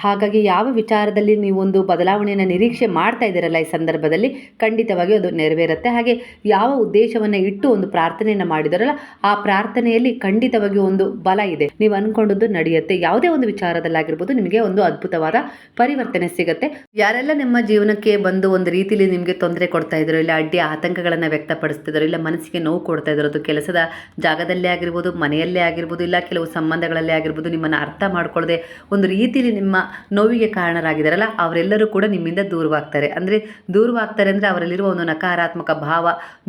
ಹಾಗಾಗಿ ಯಾವ ವಿಚಾರದಲ್ಲಿ ನೀವು ಒಂದು ಬದಲಾವಣೆಯನ್ನು ನಿರೀಕ್ಷೆ ಮಾಡ್ತಾ ಇದ್ದೀರಲ್ಲ ಈ ಸಂದರ್ಭದಲ್ಲಿ ಖಂಡಿತವಾಗಿ ಅದು ನೆರವೇರುತ್ತೆ. ಹಾಗೆ ಯಾವ ಉದ್ದೇಶವನ್ನು ಇಟ್ಟು ಒಂದು ಪ್ರಾರ್ಥನೆಯನ್ನು ಮಾಡಿದಾರಲ್ಲ, ಆ ಪ್ರಾರ್ಥನೆಯಲ್ಲಿ ಖಂಡಿತವಾಗಿ ಒಂದು ಬಲ ಇದೆ. ನೀವು ಅನ್ಕೊಂಡದ್ದು ನಡೆಯುತ್ತೆ. ಯಾವುದೇ ಒಂದು ವಿಚಾರದಲ್ಲಾಗಿರ್ಬೋದು ನಿಮಗೆ ಒಂದು ಅದ್ಭುತವಾದ ಪರಿವರ್ತನೆ ಸಿಗುತ್ತೆ. ಯಾರೆಲ್ಲ ನಿಮ್ಮ ಜೀವನಕ್ಕೆ ಬಂದು ಒಂದು ರೀತಿಲಿ ನಿಮಗೆ ತೊಂದರೆ ಕೊಡ್ತಾ ಇದ್ರು, ಇಲ್ಲ ಅಡ್ಡಿ ಆತಂಕಗಳನ್ನು ವ್ಯಕ್ತಪಡಿಸ್ತಿದ್ರು ಇಲ್ಲ ಮನಸ್ಸಿಗೆ ನೋವು ಕೊಡ್ತಾ ಇದ್ರು, ಅದು ಕೆಲಸದ ಜಾಗದಲ್ಲೇ ಆಗಿರ್ಬೋದು, ಮನೆಯಲ್ಲೇ ಆಗಿರ್ಬೋದು, ಇಲ್ಲ ಕೆಲವು ಸಂಬಂಧಗಳಲ್ಲೇ ಆಗಿರ್ಬೋದು, ನಿಮ್ಮನ್ನು ಅರ್ಥ ಮಾಡ್ಕೊಳ್ಳದೆ ಒಂದು ರೀತಿಲಿ ನಿಮ್ಮ ನೋವಿಗೆ ಕಾರಣರಾಗಿದ್ದಾರಲ್ಲ, ಅವರೆಲ್ಲರೂ ಕೂಡ ನಿಮ್ಮಿಂದ ದೂರವಾಗ್ತಾರೆ. ಅಂದರೆ ದೂರವಾಗ್ತಾರೆ ಅಂದರೆ ಅವರಲ್ಲಿರುವ ಒಂದು ನಕಾರಾತ್ಮಕ ಭಾವ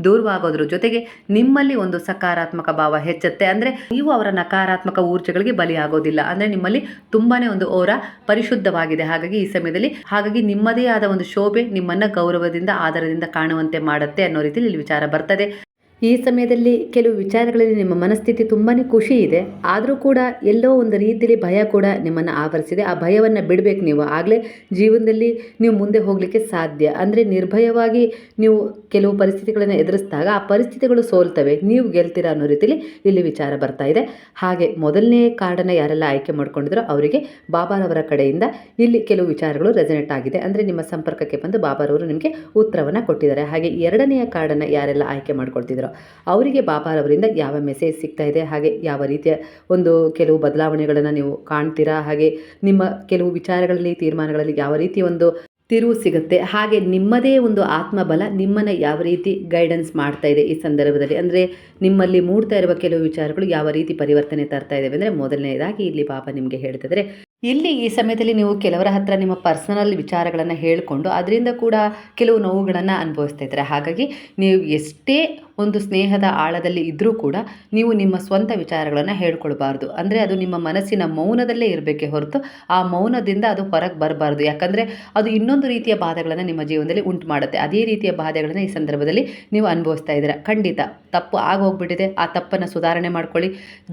ದೂರವಾಗೋದ್ರ ಜೊತೆಗೆ ನಿಮ್ಮಲ್ಲಿ ಒಂದು ಸಕಾರಾತ್ಮಕ ಭಾವ ಹೆಚ್ಚುತ್ತೆ. ಅಂದರೆ ನೀವು ಅವರ ನಕಾರಾತ್ಮಕ ಊರ್ಜೆಗಳಿಗೆ ಬಲಿಯಾಗೋದಿಲ್ಲ. ಅಂದರೆ ನಿಮ್ಮಲ್ಲಿ ತುಂಬಾನೇ ಒಂದು ಓರ ಪರಿಶುದ್ಧವಾಗಿದೆ ಹಾಗಾಗಿ ಈ ಸಮಯದಲ್ಲಿ. ಹಾಗಾಗಿ ನಿಮ್ಮದೇ ಆದ ಒಂದು ಶೋಭೆ ನಿಮ್ಮನ್ನ ಗೌರವದಿಂದ ಆಧಾರದಿಂದ ಕಾಣುವಂತೆ ಮಾಡುತ್ತೆ ಅನ್ನೋ ರೀತಿಯಲ್ಲಿ ಇಲ್ಲಿ ವಿಚಾರ ಬರ್ತದೆ. ಈ ಸಮಯದಲ್ಲಿ ಕೆಲವು ವಿಚಾರಗಳಲ್ಲಿ ನಿಮ್ಮ ಮನಸ್ಥಿತಿ ತುಂಬಾ ಖುಷಿ ಇದೆ. ಆದರೂ ಕೂಡ ಎಲ್ಲೋ ಒಂದು ರೀತಿಯಲ್ಲಿ ಭಯ ಕೂಡ ನಿಮ್ಮನ್ನು ಆವರಿಸಿದೆ. ಆ ಭಯವನ್ನು ಬಿಡಬೇಕು ನೀವು. ಆಗಲೇ ಜೀವನದಲ್ಲಿ ನೀವು ಮುಂದೆ ಹೋಗಲಿಕ್ಕೆ ಸಾಧ್ಯ. ಅಂದರೆ ನಿರ್ಭಯವಾಗಿ ನೀವು ಕೆಲವು ಪರಿಸ್ಥಿತಿಗಳನ್ನು ಎದುರಿಸಿದಾಗ ಆ ಪರಿಸ್ಥಿತಿಗಳು ಸೋಲ್ತವೆ. ನೀವು ಗೆಲ್ತೀರಾ ಅನ್ನೋ ರೀತಿಯಲ್ಲಿ ಇಲ್ಲಿ ವಿಚಾರ ಬರ್ತಾ ಇದೆ. ಹಾಗೆ ಮೊದಲನೇ ಕಾರ್ಡನ್ನು ಯಾರೆಲ್ಲ ಆಯ್ಕೆ ಮಾಡ್ಕೊಂಡಿದ್ರೋ ಅವರಿಗೆ ಬಾಬಾರವರ ಕಡೆಯಿಂದ ಇಲ್ಲಿ ಕೆಲವು ವಿಚಾರಗಳು ರೆಸನೇಟ್ ಆಗಿದೆ. ಅಂದರೆ ನಿಮ್ಮ ಸಂಪರ್ಕಕ್ಕೆ ಬಂದು ಬಾಬಾರವರು ನಿಮಗೆ ಉತ್ತರವನ್ನು ಕೊಟ್ಟಿದ್ದಾರೆ. ಹಾಗೆ ಎರಡನೆಯ ಕಾರ್ಡನ್ನು ಯಾರೆಲ್ಲ ಆಯ್ಕೆ ಮಾಡ್ಕೊಳ್ತಿದ್ರೋ ಅವರಿಗೆ ಬಾಬಾರವರಿಂದ ಯಾವ ಮೆಸೇಜ್ ಸಿಗ್ತಾ ಇದೆ, ಹಾಗೆ ಯಾವ ರೀತಿಯ ಒಂದು ಕೆಲವು ಬದಲಾವಣೆಗಳನ್ನು ನೀವು ಕಾಣ್ತೀರಾ, ಹಾಗೆ ನಿಮ್ಮ ಕೆಲವು ವಿಚಾರಗಳಲ್ಲಿ, ತೀರ್ಮಾನಗಳಲ್ಲಿ ಯಾವ ರೀತಿ ಒಂದು ತಿರುವು ಸಿಗುತ್ತೆ, ಹಾಗೆ ನಿಮ್ಮದೇ ಒಂದು ಆತ್ಮಬಲ ನಿಮ್ಮನ್ನು ಯಾವ ರೀತಿ ಗೈಡೆನ್ಸ್ ಮಾಡ್ತಾ ಇದೆ ಈ ಸಂದರ್ಭದಲ್ಲಿ? ಅಂದರೆ ನಿಮ್ಮಲ್ಲಿ ಮೂಡ್ತಾ ಇರುವ ಕೆಲವು ವಿಚಾರಗಳು ಯಾವ ರೀತಿ ಪರಿವರ್ತನೆ ತರ್ತಾ ಇದ್ದಾವೆ ಅಂದರೆ ಮೊದಲನೇದಾಗಿ ಇಲ್ಲಿ ಪಾಪ ನಿಮಗೆ ಹೇಳ್ತಿದ್ರೆ, ಇಲ್ಲಿ ಈ ಸಮಯದಲ್ಲಿ ನೀವು ಕೆಲವರ ಹತ್ರ ನಿಮ್ಮ ಪರ್ಸನಲ್ ವಿಚಾರಗಳನ್ನು ಹೇಳಿಕೊಂಡು, ಅದರಿಂದ ಕೂಡ ಕೆಲವು ನೋವುಗಳನ್ನು ಅನುಭವಿಸ್ತಾ ಇದ್ದಾರೆ? ಹಾಗಾಗಿ ನೀವು ಎಷ್ಟೇ ಒಂದು ಸ್ನೇಹದ ಆಳದಲ್ಲಿ ಇದ್ದರೂ ಕೂಡ ನೀವು ನಿಮ್ಮ ಸ್ವಂತ ವಿಚಾರಗಳನ್ನು ಹೇಳ್ಕೊಳ್ಬಾರ್ದು. ಅಂದರೆ ಅದು ನಿಮ್ಮ ಮನಸ್ಸಿನ ಮೌನದಲ್ಲೇ ಇರಬೇಕೇ ಹೊರತು ಆ ಮೌನದಿಂದ ಅದು ಹೊರಗೆ ಬರಬಾರ್ದು. ಯಾಕಂದರೆ ಅದು ಇನ್ನೊಂದು ರೀತಿಯ ಬಾಧೆಗಳನ್ನು ನಿಮ್ಮ ಜೀವನದಲ್ಲಿ ಉಂಟು ಮಾಡುತ್ತೆ ಅದೇ ರೀತಿಯ ಬಾಧೆಗಳನ್ನು ಈ ಸಂದರ್ಭದಲ್ಲಿ ನೀವು ಅನುಭವಿಸ್ತಾ ಇದ್ದೀರಾ. ಖಂಡಿತ ತಪ್ಪು ಆಗೋಗ್ಬಿಟ್ಟಿದೆ. ಆ ತಪ್ಪನ್ನು ಸುಧಾರಣೆ ಮಾಡ್ಕೊಳ್ಳಿ.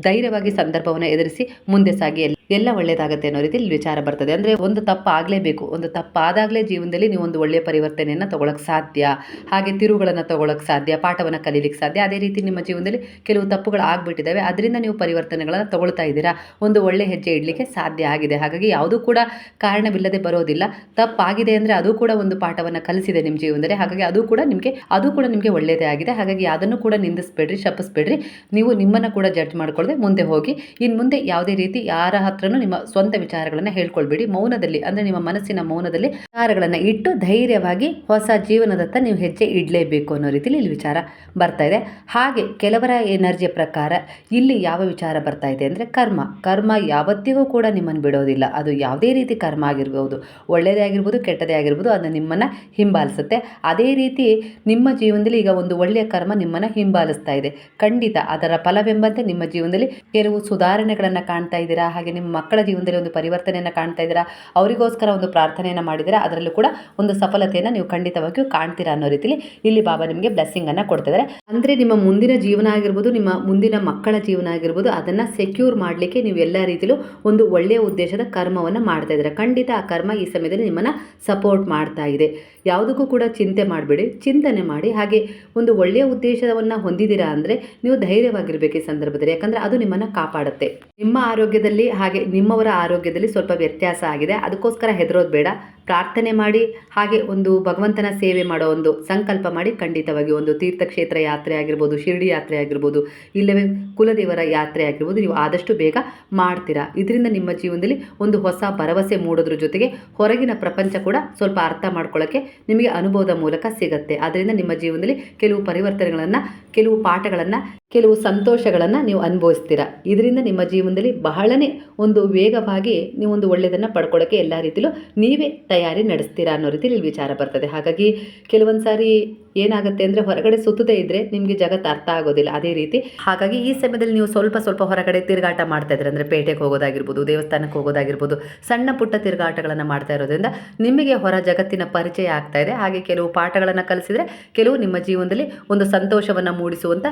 ಧೈರ್ಯವಾಗಿ ಸಂದರ್ಭವನ್ನು ಎದುರಿಸಿ ಮುಂದೆ ಸಾಗಿ. ಎಲ್ಲ ಒಳ್ಳೆಯದಾಗುತ್ತೆ ಅನ್ನೋ ರೀತಿಯಲ್ಲಿ ವಿಚಾರ ಬರ್ತದೆ. ಅಂದರೆ ಒಂದು ತಪ್ಪು ಆಗಲೇಬೇಕು ಒಂದು ತಪ್ಪಾದಾಗಲೇ ಜೀವನದಲ್ಲಿ ನೀವು ಒಂದು ಒಳ್ಳೆಯ ಪರಿವರ್ತನೆಯನ್ನು ತಗೊಳಕ್ಕೆ ಸಾಧ್ಯ. ಹಾಗೆ ತಿರುಗಳನ್ನು ತಗೊಳಕ್ಕೆ ಸಾಧ್ಯ. ಪಾಠವನ್ನು ಕಲೀಲಿಕ್ಕೆ ಸಾಧ್ಯ. ಅದೇ ರೀತಿ ನಿಮ್ಮ ಜೀವನದಲ್ಲಿ ಕೆಲವು ತಪ್ಪುಗಳು ಆಗಿಬಿಟ್ಟಿದ್ದಾವೆ. ಅದರಿಂದ ನೀವು ಪರಿವರ್ತನೆಗಳನ್ನು ತಗೊಳ್ತಾ ಇದ್ದೀರಾ? ಒಂದು ಒಳ್ಳೆ ಹೆಜ್ಜೆ ಇಡಲಿಕ್ಕೆ ಸಾಧ್ಯ ಆಗಿದೆ. ಹಾಗಾಗಿ ಯಾವುದೂ ಕೂಡ ಕಾರಣವಿಲ್ಲದೆ ಬರೋದಿಲ್ಲ. ತಪ್ಪಾಗಿದೆ ಅಂದರೆ ಅದು ಕೂಡ ಒಂದು ಪಾಠವನ್ನು ಕಲಿಸಿದೆ ನಿಮ್ಮ ಜೀವನದಲ್ಲಿ. ಹಾಗಾಗಿ ಅದು ಕೂಡ ನಿಮಗೆ, ಅದು ಕೂಡ ನಿಮಗೆ ಒಳ್ಳೆಯದೇ ಆಗಿದೆ. ಹಾಗಾಗಿ ಅದನ್ನು ಕೂಡ ನಿಂದಿಸ್ಬೇಡ್ರಿ, ಶಪಿಸ್ಬೇಡ್ರಿ. ನೀವು ನಿಮ್ಮನ್ನು ಕೂಡ ಜಡ್ಜ್ ಮಾಡ್ಕೊಳ್ಳದೆ ಮುಂದೆ ಹೋಗಿ ಇನ್ನು ಮುಂದೆ ಯಾವುದೇ ರೀತಿ ಯಾರ ಹತ್ರನೂ ನಿಮ್ಮ ಸ್ವಂತ ವಿಚಾರಗಳನ್ನು ಹೇಳ್ಕೊಳ್ಬೇಡಿ. ಮೌನದಲ್ಲಿ ಅಂದರೆ ನಿಮ್ಮ ಮನಸ್ಸಿನ ಮೌನದಲ್ಲಿ ವಿಚಾರಗಳನ್ನು ಇಟ್ಟು ಧೈರ್ಯವಾಗಿ ಹೊಸ ಜೀವನದತ್ತ ನೀವು ಹೆಜ್ಜೆ ಇಡಲೇಬೇಕು ಅನ್ನೋ ರೀತಿಯಲ್ಲಿ ಇಲ್ಲಿ ವಿಚಾರ ಬರ್ತಾ ಇದೆ. ಹಾಗೆ ಕೆಲವರ ಎನರ್ಜಿಯ ಪ್ರಕಾರ ಇಲ್ಲಿ ಯಾವ ವಿಚಾರ ಬರ್ತಾ ಇದೆ ಅಂದರೆ ಕರ್ಮ. ಕರ್ಮ ಯಾವತ್ತಿಗೂ ಕೂಡ ನಿಮ್ಮನ್ನು ಬಿಡೋದಿಲ್ಲ. ಅದು ಯಾವುದೇ ರೀತಿ ಕರ್ಮ ಆಗಿರ್ಬೋದು, ಒಳ್ಳೆಯದೇ ಆಗಿರ್ಬೋದು, ಕೆಟ್ಟದೇ ಆಗಿರ್ಬೋದು, ಅದನ್ನು ನಿಮ್ಮನ್ನು ಹಿಂಬಾಲಿಸುತ್ತೆ. ಅದೇ ರೀತಿ ನಿಮ್ಮ ಜೀವನದಲ್ಲಿ ಈಗ ಒಂದು ಒಳ್ಳೆಯ ಕರ್ಮ ನಿಮ್ಮನ್ನು ಹಿಂಬಾಲಿಸ್ತಾ ಇದೆ. ಖಂಡಿತ ಅದರ ಫಲವೆಂಬಂತೆ ನಿಮ್ಮ ಜೀವನದಲ್ಲಿ ಕೆಲವು ಸುಧಾರಣೆಗಳನ್ನು ಕಾಣ್ತಾ ಇದ್ದೀರಾ? ಹಾಗೆ ನಿಮ್ಮ ಮಕ್ಕಳ ಜೀವನದಲ್ಲಿ ಒಂದು ಪರಿವರ್ತನೆಯನ್ನು ಕಾಣ್ತಾ ಇದ್ದೀರಾ? ಅವರಿಗೋಸ್ಕರ ಒಂದು ಪ್ರಾರ್ಥನೆಯನ್ನು ಮಾಡಿದ್ದೀರಾ? ಅದರಲ್ಲೂ ಕೂಡ ಒಂದು ಸಫಲತೆಯನ್ನು ನೀವು ಖಂಡಿತವಾಗಿಯೂ ಕಾಣ್ತೀರಾ ಅನ್ನೋ ರೀತಿಯಲ್ಲಿ ಇಲ್ಲಿ ಬಾಬಾ ನಿಮಗೆ ಬ್ಲೆಸ್ಸಿಂಗನ್ನು ಕೊಡ್ತಿದ್ದಾರೆ ಅಂದರೆ ನಿಮ್ಮ ಮುಂದಿನ ಜೀವನ ಆಗಿರ್ಬೋದು, ನಿಮ್ಮ ಮುಂದಿನ ಮಕ್ಕಳ ಜೀವನ ಆಗಿರ್ಬೋದು, ಅದನ್ನ ಸೆಕ್ಯೂರ್ ಮಾಡಲಿಕ್ಕೆ ನೀವು ಎಲ್ಲ ರೀತಿಯಲ್ಲೂ ಒಂದು ಒಳ್ಳೆಯ ಉದ್ದೇಶದ ಕರ್ಮವನ್ನು ಮಾಡ್ತಾ ಇದ್ದೀರಾ? ಖಂಡಿತ ಆ ಕರ್ಮ ಈ ಸಮಯದಲ್ಲಿ ನಿಮ್ಮನ್ನ ಸಪೋರ್ಟ್ ಮಾಡ್ತಾ ಇದೆ. ಯಾವುದಕ್ಕೂ ಕೂಡ ಚಿಂತೆ ಮಾಡಬೇಡಿ. ಚಿಂತನೆ ಮಾಡಿ, ಹಾಗೆ ಒಂದು ಒಳ್ಳೆಯ ಉದ್ದೇಶವನ್ನು ಹೊಂದಿದ್ದೀರಾ ಅಂದರೆ ನೀವು ಧೈರ್ಯವಾಗಿರ್ಬೇಕು ಈ ಸಂದರ್ಭದಲ್ಲಿ. ಯಾಕಂದರೆ ಅದು ನಿಮ್ಮನ್ನು ಕಾಪಾಡುತ್ತೆ. ನಿಮ್ಮ ಆರೋಗ್ಯದಲ್ಲಿ ಹಾಗೆ ನಿಮ್ಮವರ ಆರೋಗ್ಯದಲ್ಲಿ ಸ್ವಲ್ಪ ವ್ಯತ್ಯಾಸ ಆಗಿದೆ. ಅದಕ್ಕೋಸ್ಕರ ಹೆದರೋದು ಬೇಡ. ಪ್ರಾರ್ಥನೆ ಮಾಡಿ, ಹಾಗೆ ಒಂದು ಭಗವಂತನ ಸೇವೆ ಮಾಡೋ ಒಂದು ಸಂಕಲ್ಪ ಮಾಡಿ, ಖಂಡಿತವಾಗಿ ಒಂದು ತೀರ್ಥಕ್ಷೇತ್ರ ಯಾತ್ರೆ ಆಗಿರ್ಬೋದು, ಶಿರಡಿ ಯಾತ್ರೆ ಆಗಿರ್ಬೋದು, ಇಲ್ಲವೇ ಕುಲದೇವರ ಯಾತ್ರೆ ಆಗಿರ್ಬೋದು, ನೀವು ಆದಷ್ಟು ಬೇಗ ಮಾಡ್ತೀರಾ. ಇದರಿಂದ ನಿಮ್ಮ ಜೀವನದಲ್ಲಿ ಒಂದು ಹೊಸ ಭರವಸೆ ಮೂಡೋದ್ರ ಜೊತೆಗೆ ಹೊರಗಿನ ಪ್ರಪಂಚ ಕೂಡ ಸ್ವಲ್ಪ ಅರ್ಥ ಮಾಡ್ಕೊಳ್ಳೋಕ್ಕೆ ನಿಮಗೆ ಅನುಭವದ ಮೂಲಕ ಸಿಗುತ್ತೆ. ಅದರಿಂದ ನಿಮ್ಮ ಜೀವನದಲ್ಲಿ ಕೆಲವು ಪರಿವರ್ತನೆಗಳನ್ನು, ಕೆಲವು ಪಾಠಗಳನ್ನು ಕೆಲವು ಸಂತೋಷಗಳನ್ನು ನೀವು ಅನುಭವಿಸ್ತೀರ. ಇದರಿಂದ ನಿಮ್ಮ ಜೀವನದಲ್ಲಿ ಬಹಳನೇ ಒಂದು ವೇಗವಾಗಿ ನೀವು ಒಂದು ಒಳ್ಳೆಯದನ್ನು ಪಡ್ಕೊಳ್ಳೋಕ್ಕೆ ಎಲ್ಲ ರೀತಿಲೂ ನೀವೇ ತಯಾರಿ ನಡೆಸ್ತೀರಾ ಅನ್ನೋ ರೀತಿಲಿ ಇಲ್ಲಿ ವಿಚಾರ ಬರ್ತದೆ. ಹಾಗಾಗಿ ಕೆಲವೊಂದು ಸಾರಿ ಏನಾಗುತ್ತೆ ಅಂದರೆ ಹೊರಗಡೆ ಸುತ್ತದೇ ಇದ್ದರೆ ನಿಮಗೆ ಜಗತ್ತು ಅರ್ಥ ಆಗೋದಿಲ್ಲ ಅದೇ ರೀತಿ. ಹಾಗಾಗಿ ಈ ಸಮಯದಲ್ಲಿ ನೀವು ಸ್ವಲ್ಪ ಸ್ವಲ್ಪ ಹೊರಗಡೆ ತಿರುಗಾಟ ಮಾಡ್ತಾ ಇದ್ರೆ ಅಂದರೆ ಪೇಟೆಗೆ ಹೋಗೋದಾಗಿರ್ಬೋದು, ದೇವಸ್ಥಾನಕ್ಕೆ ಹೋಗೋದಾಗಿರ್ಬೋದು, ಸಣ್ಣ ಪುಟ್ಟ ತಿರುಗಾಟಗಳನ್ನು ಮಾಡ್ತಾ ಇರೋದ್ರಿಂದ ನಿಮಗೆ ಹೊರ ಜಗತ್ತಿನ ಪರಿಚಯ ಆಗ್ತಾ ಇದೆ. ಹಾಗೆ ಕೆಲವು ಪಾಠಗಳನ್ನು ಕಲಿಸಿದರೆ ಕೆಲವು ನಿಮ್ಮ ಜೀವನದಲ್ಲಿ ಒಂದು ಸಂತೋಷವನ್ನು ಮೂಡಿಸುವಂಥ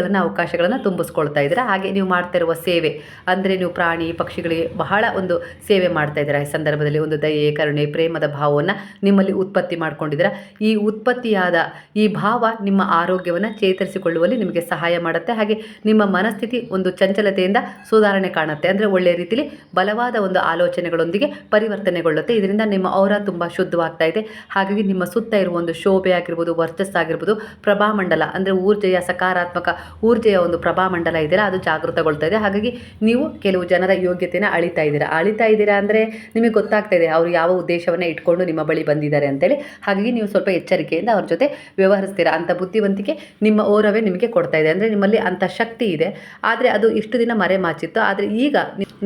ಗಳಿಗೆಗಳನ್ನು ಅವಕಾಶಗಳನ್ನು ತುಂಬಿಸ್ಕೊಳ್ತಾ ಇದ್ದೀರಾ. ಹಾಗೆ ನೀವು ಮಾಡ್ತಾ ಇರುವ ಸೇವೆ ಅಂದರೆ ನೀವು ಪ್ರಾಣಿ ಪಕ್ಷಿಗಳಿಗೆ ಬಹಳ ಒಂದು ಸೇವೆ ಮಾಡ್ತಾ ಇದ್ದೀರಾ. ಈ ಸಂದರ್ಭದಲ್ಲಿ ಒಂದು ದಯೆ, ಕರುಣೆ, ಪ್ರೇಮದ ಭಾವವನ್ನು ನಿಮ್ಮಲ್ಲಿ ಉತ್ಪತ್ತಿ ಮಾಡ್ಕೊಂಡಿದ್ದೀರಾ. ಈ ಉತ್ಪತ್ತಿಯಾದ ಈ ಭಾವ ನಿಮ್ಮ ಆರೋಗ್ಯವನ್ನು ಚೇತರಿಸಿಕೊಳ್ಳುವಲ್ಲಿ ನಿಮಗೆ ಸಹಾಯ ಮಾಡುತ್ತೆ. ಹಾಗೆ ನಿಮ್ಮ ಮನಸ್ಥಿತಿ ಒಂದು ಚಂಚಲತೆಯಿಂದ ಸುಧಾರಣೆ ಕಾಣುತ್ತೆ. ಅಂದರೆ ಒಳ್ಳೆಯ ರೀತಿಯಲ್ಲಿ ಬಲವಾದ ಒಂದು ಆಲೋಚನೆಗಳೊಂದಿಗೆ ಪರಿವರ್ತನೆಗೊಳ್ಳುತ್ತೆ. ಇದರಿಂದ ನಿಮ್ಮ ಔರ ತುಂಬ ಶುದ್ಧವಾಗ್ತಾ ಇದೆ. ಹಾಗಾಗಿ ನಿಮ್ಮ ಸುತ್ತ ಇರುವ ಒಂದು ಶೋಭೆ ಆಗಿರ್ಬೋದು, ವರ್ಚಸ್ಸಾಗಿರ್ಬೋದು, ಪ್ರಭಾಮಂಡಲ ಅಂದರೆ ಊರ್ಜೆಯ ಸಕಾರಾತ್ಮಕ ಊರ್ಜೆಯ ಒಂದು ಪ್ರಭಾಮಂಡಲ ಇದೆಯಲ್ಲ, ಅದು ಜಾಗೃತಗೊಳ್ತಾ ಇದೆ. ಹಾಗಾಗಿ ನೀವು ಕೆಲವು ಜನರ ಯೋಗ್ಯತೆಯನ್ನು ಅಳಿತಾ ಇದ್ದೀರಾ. ಅಳಿತಾ ಇದ್ದೀರಾ ಅಂದರೆ ನಿಮಗೆ ಗೊತ್ತಾಗ್ತಾ ಇದೆ ಅವರು ಯಾವ ಉದ್ದೇಶವನ್ನು ಇಟ್ಕೊಂಡು ನಿಮ್ಮ ಬಳಿ ಬಂದಿದ್ದಾರೆ ಅಂತೇಳಿ. ಹಾಗಾಗಿ ನೀವು ಸ್ವಲ್ಪ ಎಚ್ಚರಿಕೆಯಿಂದ ಅವ್ರ ಜೊತೆ ವ್ಯವಹರಿಸ್ತೀರಾ. ಅಂಥ ಬುದ್ಧಿವಂತಿಕೆ ನಿಮ್ಮ ಓರವೇ ನಿಮಗೆ ಕೊಡ್ತಾ ಇದೆ. ಅಂದರೆ ನಿಮ್ಮಲ್ಲಿ ಅಂಥ ಶಕ್ತಿ ಇದೆ. ಆದರೆ ಅದು ಇಷ್ಟು ದಿನ ಮರೆ ಮಾಚಿತ್ತು. ಆದರೆ ಈಗ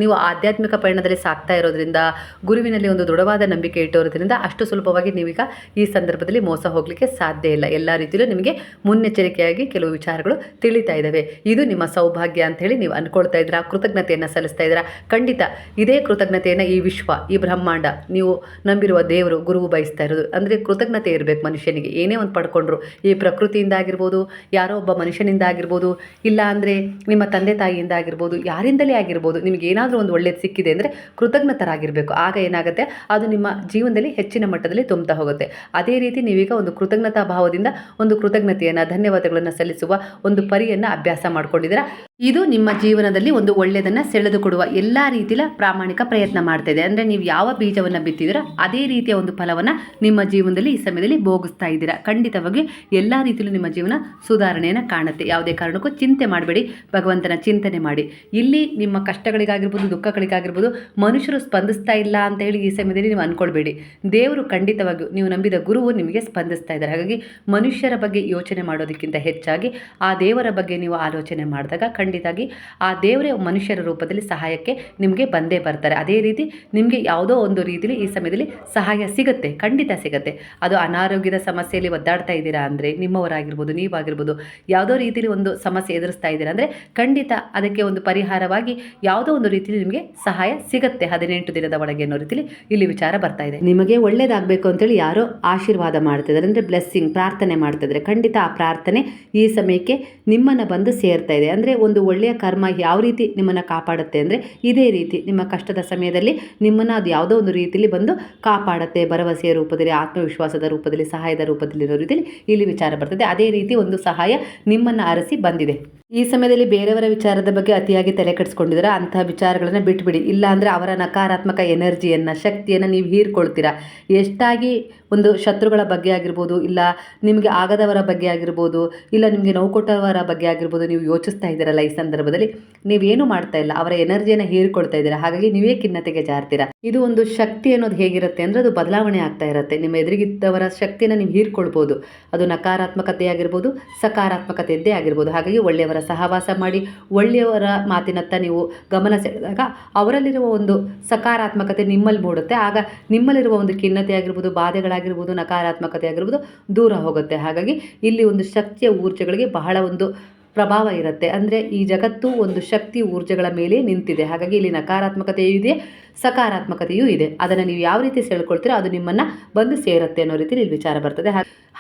ನೀವು ಆಧ್ಯಾತ್ಮಿಕ ಪಯಣದಲ್ಲಿ ಸಾಕ್ತಾ ಇರೋದ್ರಿಂದ, ಗುರುವಿನಲ್ಲಿ ಒಂದು ದೃಢವಾದ ನಂಬಿಕೆ ಇಟ್ಟಿರೋದ್ರಿಂದ ಅಷ್ಟು ಸುಲಭವಾಗಿ ನೀವೀಗ ಈ ಸಂದರ್ಭದಲ್ಲಿ ಮೋಸ ಹೋಗಲಿಕ್ಕೆ ಸಾಧ್ಯ ಇಲ್ಲ. ಎಲ್ಲ ರೀತಿಯಲ್ಲೂ ನಿಮಗೆ ಮುನ್ನೆಚ್ಚರಿಕೆಯಾಗಿ ಕೆಲವು ವಿಚಾರಗಳು ತಿಳಿತಾ ಇದ್ದಾವೆ. ಇದು ನಿಮ್ಮ ಸೌಭಾಗ್ಯ ಅಂತ ಹೇಳಿ ನೀವು ಅನ್ಕೊಳ್ತಾ ಇದ್ದೀರಾ? ಕೃತಜ್ಞತೆಯನ್ನು ಸಲ್ಲಿಸ್ತಾ ಇದ್ದೀರಾ? ಖಂಡಿತ ಇದೇ ಕೃತಜ್ಞತೆಯನ್ನು ಈ ವಿಶ್ವ, ಈ ಬ್ರಹ್ಮಾಂಡ ನೀವು ನಂಬಿರುವ ದೇವರು, ಗುರುವು ಬಯಸ್ತಾ ಇರೋದು. ಅಂದರೆ ಕೃತಜ್ಞತೆ ಇರಬೇಕು ಮನುಷ್ಯನಿಗೆ. ಏನೇ ಒಂದು ಪಡ್ಕೊಂಡ್ರು. ಈ ಪ್ರಕೃತಿಯಿಂದ ಆಗಿರ್ಬೋದು, ಯಾರೋ ಒಬ್ಬ ಮನುಷ್ಯನಿಂದ ಆಗಿರ್ಬೋದು, ಇಲ್ಲ ಅಂದರೆ ನಿಮ್ಮ ತಂದೆ ತಾಯಿಯಿಂದ ಆಗಿರ್ಬೋದು, ಯಾರಿಂದಲೇ ಆಗಿರ್ಬೋದು, ನಿಮಗೆ ಏನಾದರೂ ಒಂದು ಒಳ್ಳೇದು ಸಿಕ್ಕಿದೆ ಅಂದರೆ ಕೃತಜ್ಞತರಾಗಿರಬೇಕು. ಆಗ ಏನಾಗುತ್ತೆ? ಅದು ನಿಮ್ಮ ಜೀವನದಲ್ಲಿ ಹೆಚ್ಚಿನ ಮಟ್ಟದಲ್ಲಿ ತುಂಬ್ತಾ ಹೋಗುತ್ತೆ. ಅದೇ ರೀತಿ ನೀವೀಗ ಒಂದು ಕೃತಜ್ಞತಾ ಭಾವದಿಂದ ಒಂದು ಕೃತಜ್ಞತೆಯನ್ನು, ಧನ್ಯವಾದಗಳನ್ನು ಸಲ್ಲಿಸುವ ಒಂದು ಪರಿಯನ್ನು ಅಭ್ಯಾಸ ಮಾಡ್ಕೊಂಡಿದ್ದೀರಾ? ಇದು ನಿಮ್ಮ ಜೀವನದಲ್ಲಿ ಒಂದು ಒಳ್ಳೆಯದನ್ನು ಸೆಳೆದು ಕೊಡುವ ಎಲ್ಲ ರೀತಿಯ ಪ್ರಾಮಾಣಿಕ ಪ್ರಯತ್ನ ಮಾಡ್ತಾ ಇದೆ ಅಂದರೆ ನೀವು ಯಾವ ಬೀಜವನ್ನು ಬಿತ್ತಿದ್ದೀರಾ ಅದೇ ರೀತಿಯ ಒಂದು ಫಲವನ್ನು ನಿಮ್ಮ ಜೀವನದಲ್ಲಿ ಈ ಸಮಯದಲ್ಲಿ ಭೋಗಿಸ್ತಾ ಇದ್ದೀರಾ. ಖಂಡಿತವಾಗಿ ಎಲ್ಲ ರೀತಿಯಲ್ಲೂ ನಿಮ್ಮ ಜೀವನ ಸುಧಾರಣೆಯನ್ನು ಕಾಣುತ್ತೆ. ಯಾವುದೇ ಕಾರಣಕ್ಕೂ ಚಿಂತೆ ಮಾಡಬೇಡಿ. ಭಗವಂತನ ಚಿಂತನೆ ಮಾಡಿ. ಇಲ್ಲಿ ನಿಮ್ಮ ಕಷ್ಟಗಳಿಗಾಗಿರ್ಬೋದು, ದುಃಖಗಳಿಗಾಗಿರ್ಬೋದು, ಮನುಷ್ಯರು ಸ್ಪಂದಿಸ್ತಾ ಇಲ್ಲ ಅಂತ ಹೇಳಿ ಈ ಸಮಯದಲ್ಲಿ ನೀವು ಅಂದ್ಕೊಳ್ಬೇಡಿ ದೇವರು ಖಂಡಿತವಾಗಿಯೂ ನೀವು ನಂಬಿದ ಗುರುವು ನಿಮಗೆ ಸ್ಪಂದಿಸ್ತಾ ಇದ್ದಾರೆ. ಹಾಗಾಗಿ ಮನುಷ್ಯರ ಬಗ್ಗೆ ಯೋಚನೆ ಮಾಡೋದಕ್ಕಿಂತ ಹೆಚ್ಚಾಗಿ ಆ ದೇವರ ಬಗ್ಗೆ ನೀವು ಆಲೋಚನೆ ಮಾಡಿದಾಗ ಖಂಡಿತಾಗಿ ಆ ದೇವರೇ ಮನುಷ್ಯರ ರೂಪದಲ್ಲಿ ಸಹಾಯಕ್ಕೆ ನಿಮಗೆ ಬಂದೇ ಬರ್ತಾರೆ. ಅದೇ ರೀತಿ ನಿಮಗೆ ಯಾವುದೋ ಒಂದು ರೀತಿಯಲ್ಲಿ ಈ ಸಮಯದಲ್ಲಿ ಸಹಾಯ ಸಿಗುತ್ತೆ, ಖಂಡಿತ ಸಿಗುತ್ತೆ. ಅದು ಅನಾರೋಗ್ಯದ ಸಮಸ್ಯೆಯಲ್ಲಿ ಒದ್ದಾಡ್ತಾ ಇದ್ದೀರಾ ಅಂದರೆ, ನಿಮ್ಮವರಾಗಿರ್ಬೋದು, ನೀವಾಗಿರ್ಬೋದು, ಯಾವುದೋ ರೀತಿಯಲ್ಲಿ ಒಂದು ಸಮಸ್ಯೆ ಎದುರಿಸ್ತಾ ಇದ್ದೀರಾ ಅಂದರೆ ಖಂಡಿತ ಅದಕ್ಕೆ ಒಂದು ಪರಿಹಾರವಾಗಿ ಯಾವುದೋ ಒಂದು ರೀತಿಯಲ್ಲಿ ನಿಮಗೆ ಸಹಾಯ ಸಿಗುತ್ತೆ. ಹದಿನೆಂಟು ದಿನದ ಒಳಗೆ ಅನ್ನೋ ರೀತಿಯಲ್ಲಿ ಇಲ್ಲಿ ವಿಚಾರ ಬರ್ತಾ ಇದೆ. ನಿಮಗೆ ಒಳ್ಳೇದಾಗಬೇಕು ಅಂತೇಳಿ ಯಾರೋ ಆಶೀರ್ವಾದ ಮಾಡ್ತಿದ್ದಾರೆ ಅಂದರೆ ಬ್ಲೆಸ್ಸಿಂಗ್ ಪ್ರಾರ್ಥನೆ ಮಾಡ್ತಿದ್ದಾರೆ. ಖಂಡಿತ ಆ ಪ್ರಾರ್ಥನೆ ಈ ಸಮಯಕ್ಕೆ ನಿಮ್ಮನ್ನು ಬಂದು ಸೇರ್ತಾ ಇದೆ. ಅಂದರೆ ಒಂದು ಒಳ್ಳೆಯ ಕರ್ಮ ಯಾವ ರೀತಿ ನಿಮ್ಮನ್ನು ಕಾಪಾಡುತ್ತೆ ಅಂದರೆ ಇದೇ ರೀತಿ ನಿಮ್ಮ ಕಷ್ಟದ ಸಮಯದಲ್ಲಿ ನಿಮ್ಮನ್ನು ಅದು ಯಾವುದೋ ಒಂದು ರೀತಿಯಲ್ಲಿ ಬಂದು ಕಾಪಾಡುತ್ತೆ. ಭರವಸೆಯ ರೂಪದಲ್ಲಿ, ಆತ್ಮವಿಶ್ವಾಸದ ರೂಪದಲ್ಲಿ, ಸಹಾಯದ ರೂಪದಲ್ಲಿ ಇರೋ ರೀತಿಯಲ್ಲಿ ಇಲ್ಲಿ ವಿಚಾರ ಬರ್ತದೆ. ಅದೇ ರೀತಿ ಒಂದು ಸಹಾಯ ನಿಮ್ಮನ್ನು ಅರಸಿ ಬಂದಿದೆ. ಈ ಸಮಯದಲ್ಲಿ ಬೇರೆಯವರ ವಿಚಾರದ ಬಗ್ಗೆ ಅತಿಯಾಗಿ ತಲೆ ಕೆಡಿಸ್ಕೊಂಡಿದ್ದೀರಾ? ಅಂತಹ ವಿಚಾರಗಳನ್ನು ಬಿಟ್ಬಿಡಿ. ಇಲ್ಲಾಂದರೆ ಅವರ ನಕಾರಾತ್ಮಕ ಎನರ್ಜಿಯನ್ನು, ಶಕ್ತಿಯನ್ನು ನೀವು ಹೀರ್ಕೊಳ್ತೀರಾ? ಎಷ್ಟಾಗಿ ಒಂದು ಶತ್ರುಗಳ ಬಗ್ಗೆ ಆಗಿರ್ಬೋದು, ಇಲ್ಲ ನಿಮಗೆ ಆಗದವರ ಬಗ್ಗೆ ಆಗಿರ್ಬೋದು, ಇಲ್ಲ ನಿಮಗೆ ನೋವು ಕೊಟ್ಟವರ ಬಗ್ಗೆ ಆಗಿರ್ಬೋದು, ನೀವು ಯೋಚಿಸ್ತಾ ಇದ್ದೀರಲ್ಲ ಈ ಸಂದರ್ಭದಲ್ಲಿ, ನೀವೇನು ಮಾಡ್ತಾ ಇಲ್ಲ, ಅವರ ಎನರ್ಜಿಯನ್ನು ಹೀರಿಕೊಳ್ತಾ ಇದ್ದೀರಾ, ಹಾಗಾಗಿ ನೀವೇ ಖಿನ್ನತೆಗೆ ಜಾರ್ತೀರಾ? ಇದು ಒಂದು ಶಕ್ತಿ ಅನ್ನೋದು ಹೇಗಿರುತ್ತೆ ಅಂದರೆ ಅದು ಬದಲಾವಣೆ ಆಗ್ತಾ ಇರುತ್ತೆ. ನಿಮ್ಮ ಎದುರಿಗಿದ್ದವರ ಶಕ್ತಿಯನ್ನು ನೀವು ಹೀರ್ಕೊಳ್ಬೋದು. ಅದು ನಕಾರಾತ್ಮಕತೆ ಆಗಿರ್ಬೋದು, ಸಕಾರಾತ್ಮಕತೆಯದ್ದೇ ಆಗಿರ್ಬೋದು. ಹಾಗಾಗಿ ಒಳ್ಳೆಯವರ ಸಹವಾಸ ಮಾಡಿ, ಒಳ್ಳೆಯವರ ಮಾತಿನತ್ತ ನೀವು ಗಮನ ಸೆಳೆದಾಗ ಅವರಲ್ಲಿರುವ ಒಂದು ಸಕಾರಾತ್ಮಕತೆ ನಿಮ್ಮಲ್ಲಿ ಮೂಡುತ್ತೆ. ಆಗ ನಿಮ್ಮಲ್ಲಿರುವ ಒಂದು ಖಿನ್ನತೆ ಆಗಿರ್ಬೋದು ಬಾಧೆಗಳಾಗಿರ್ಬೋದು ನಕಾರಾತ್ಮಕತೆ ಆಗಿರ್ಬೋದು ದೂರ ಹೋಗುತ್ತೆ. ಹಾಗಾಗಿ ಇಲ್ಲಿ ಒಂದು ಶಕ್ತಿಯ ಊರ್ಜೆಗಳಿಗೆ ಬಹಳ ಒಂದು ಪ್ರಭಾವ ಇರುತ್ತೆ. ಅಂದರೆ ಈ ಜಗತ್ತು ಒಂದು ಶಕ್ತಿ ಊರ್ಜೆಗಳ ಮೇಲೆ ನಿಂತಿದೆ. ಹಾಗಾಗಿ ಇಲ್ಲಿ ನಕಾರಾತ್ಮಕತೆಯೂ ಇದೆ ಸಕಾರಾತ್ಮಕತೆಯೂ ಇದೆ. ಅದನ್ನು ನೀವು ಯಾವ ರೀತಿ ಸೆಳ್ಕೊಳ್ತೀರೋ ಅದು ನಿಮ್ಮನ್ನು ಬಂದು ಸೇರುತ್ತೆ ಅನ್ನೋ ರೀತಿ ಇಲ್ಲಿ ವಿಚಾರ ಬರ್ತದೆ.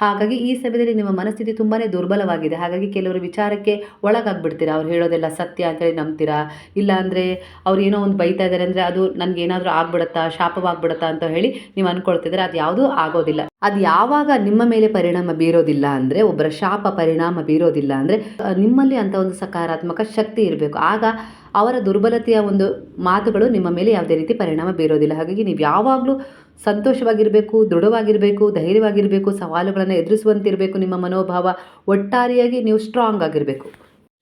ಹಾಗಾಗಿ ಈ ಸಮಯದಲ್ಲಿ ನಿಮ್ಮ ಮನಸ್ಥಿತಿ ತುಂಬಾ ದುರ್ಬಲವಾಗಿದೆ. ಹಾಗಾಗಿ ಕೆಲವರು ವಿಚಾರಕ್ಕೆ ಒಳಗಾಗ್ಬಿಡ್ತೀರಾ? ಅವ್ರು ಹೇಳೋದೆಲ್ಲ ಸತ್ಯ ಅಂತೇಳಿ ನಂಬ್ತೀರಾ? ಇಲ್ಲ ಅಂದರೆ ಅವ್ರು ಏನೋ ಒಂದು ಬೈತಾ ಇದ್ದಾರೆ ಅಂದರೆ ಅದು ನನಗೆ ಏನಾದರೂ ಆಗ್ಬಿಡುತ್ತಾ? ಶಾಪವಾಗ್ಬಿಡುತ್ತಾ ಅಂತ ಹೇಳಿ ನೀವು ಅಂದ್ಕೊಳ್ತಿದ್ರೆ ಅದು ಯಾವುದೂ ಆಗೋದಿಲ್ಲ. ಅದು ಯಾವಾಗ ನಿಮ್ಮ ಮೇಲೆ ಪರಿಣಾಮ ಬೀರೋದಿಲ್ಲ ಅಂದರೆ ಒಬ್ಬರ ಶಾಪ ಪರಿಣಾಮ ಬೀರೋದಿಲ್ಲ ಅಂದರೆ ನಿಮ್ಮಲ್ಲಿ ಅಂತ ಒಂದು ಸಕಾರಾತ್ಮಕ ಶಕ್ತಿ ಇರಬೇಕು. ಆಗ ಅವರ ದುರ್ಬಲತೆಯ ಒಂದು ಮಾತುಗಳು ನಿಮ್ಮ ಮೇಲೆ ಯಾವುದೇ ರೀತಿ ಪರಿಣಾಮ ಬೀರೋದಿಲ್ಲ. ಹಾಗಾಗಿ ನೀವು ಯಾವಾಗಲೂ ಸಂತೋಷವಾಗಿರಬೇಕು, ದೃಢವಾಗಿರಬೇಕು, ಧೈರ್ಯವಾಗಿರಬೇಕು, ಸವಾಲುಗಳನ್ನು ಎದುರಿಸುವಂತಿರಬೇಕು, ನಿಮ್ಮ ಮನೋಭಾವ ಒಟ್ಟಾರೆಯಾಗಿ ನೀವು ಸ್ಟ್ರಾಂಗ್ ಆಗಿರಬೇಕು.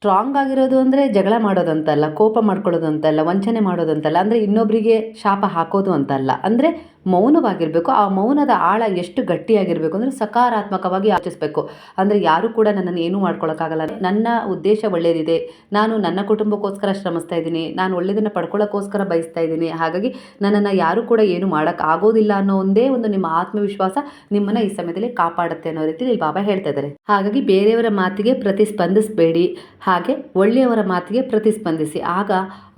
ಸ್ಟ್ರಾಂಗ್ ಆಗಿರೋದು ಅಂದರೆ ಜಗಳ ಮಾಡೋದಂತಲ್ಲ, ಕೋಪ ಮಾಡ್ಕೊಳ್ಳೋದು ಅಂತಲ್ಲ ವಂಚನೆ ಮಾಡೋದಂತಲ್ಲ, ಅಂದರೆ ಇನ್ನೊಬ್ಬರಿಗೆ ಶಾಪ ಹಾಕೋದು ಅಂತಲ್ಲ. ಅಂದರೆ ಮೌನವಾಗಿರಬೇಕು. ಆ ಮೌನದ ಆಳ ಎಷ್ಟು ಗಟ್ಟಿಯಾಗಿರಬೇಕು ಅಂದರೆ ಸಕಾರಾತ್ಮಕವಾಗಿ ಆಚರಿಸಬೇಕು. ಅಂದರೆ ಯಾರು ಕೂಡ ನನ್ನನ್ನು ಏನೂ ಮಾಡ್ಕೊಳ್ಳೋಕ್ಕಾಗಲ್ಲ ನನ್ನ ಉದ್ದೇಶ ಒಳ್ಳೆಯದಿದೆ ನಾನು ನನ್ನ ಕುಟುಂಬಕ್ಕೋಸ್ಕರ ಶ್ರಮಿಸ್ತಾ ಇದ್ದೀನಿ. ನಾನು ಒಳ್ಳೆಯದನ್ನು ಪಡ್ಕೊಳ್ಳೋಕ್ಕೋಸ್ಕರ ಬಯಸ್ತಾ ಇದ್ದೀನಿ. ಹಾಗಾಗಿ ನನ್ನನ್ನು ಯಾರು ಕೂಡ ಏನು ಮಾಡೋಕ್ಕೆ ಆಗೋದಿಲ್ಲ ಅನ್ನೋ ಒಂದೇ ಒಂದು ನಿಮ್ಮ ಆತ್ಮವಿಶ್ವಾಸ ನಿಮ್ಮನ್ನು ಈ ಸಮಯದಲ್ಲಿ ಕಾಪಾಡುತ್ತೆ ಅನ್ನೋ ರೀತಿಯಲ್ಲಿ ಬಾಬಾ ಹೇಳ್ತಾ ಇದ್ದಾರೆ. ಹಾಗಾಗಿ ಬೇರೆಯವರ ಮಾತಿಗೆ ಪ್ರತಿಸ್ಪಂದಿಸಬೇಡಿ. ಹಾಗೆ ಒಳ್ಳೆಯವರ ಮಾತಿಗೆ ಪ್ರತಿಸ್ಪಂದಿಸಿ. ಆಗ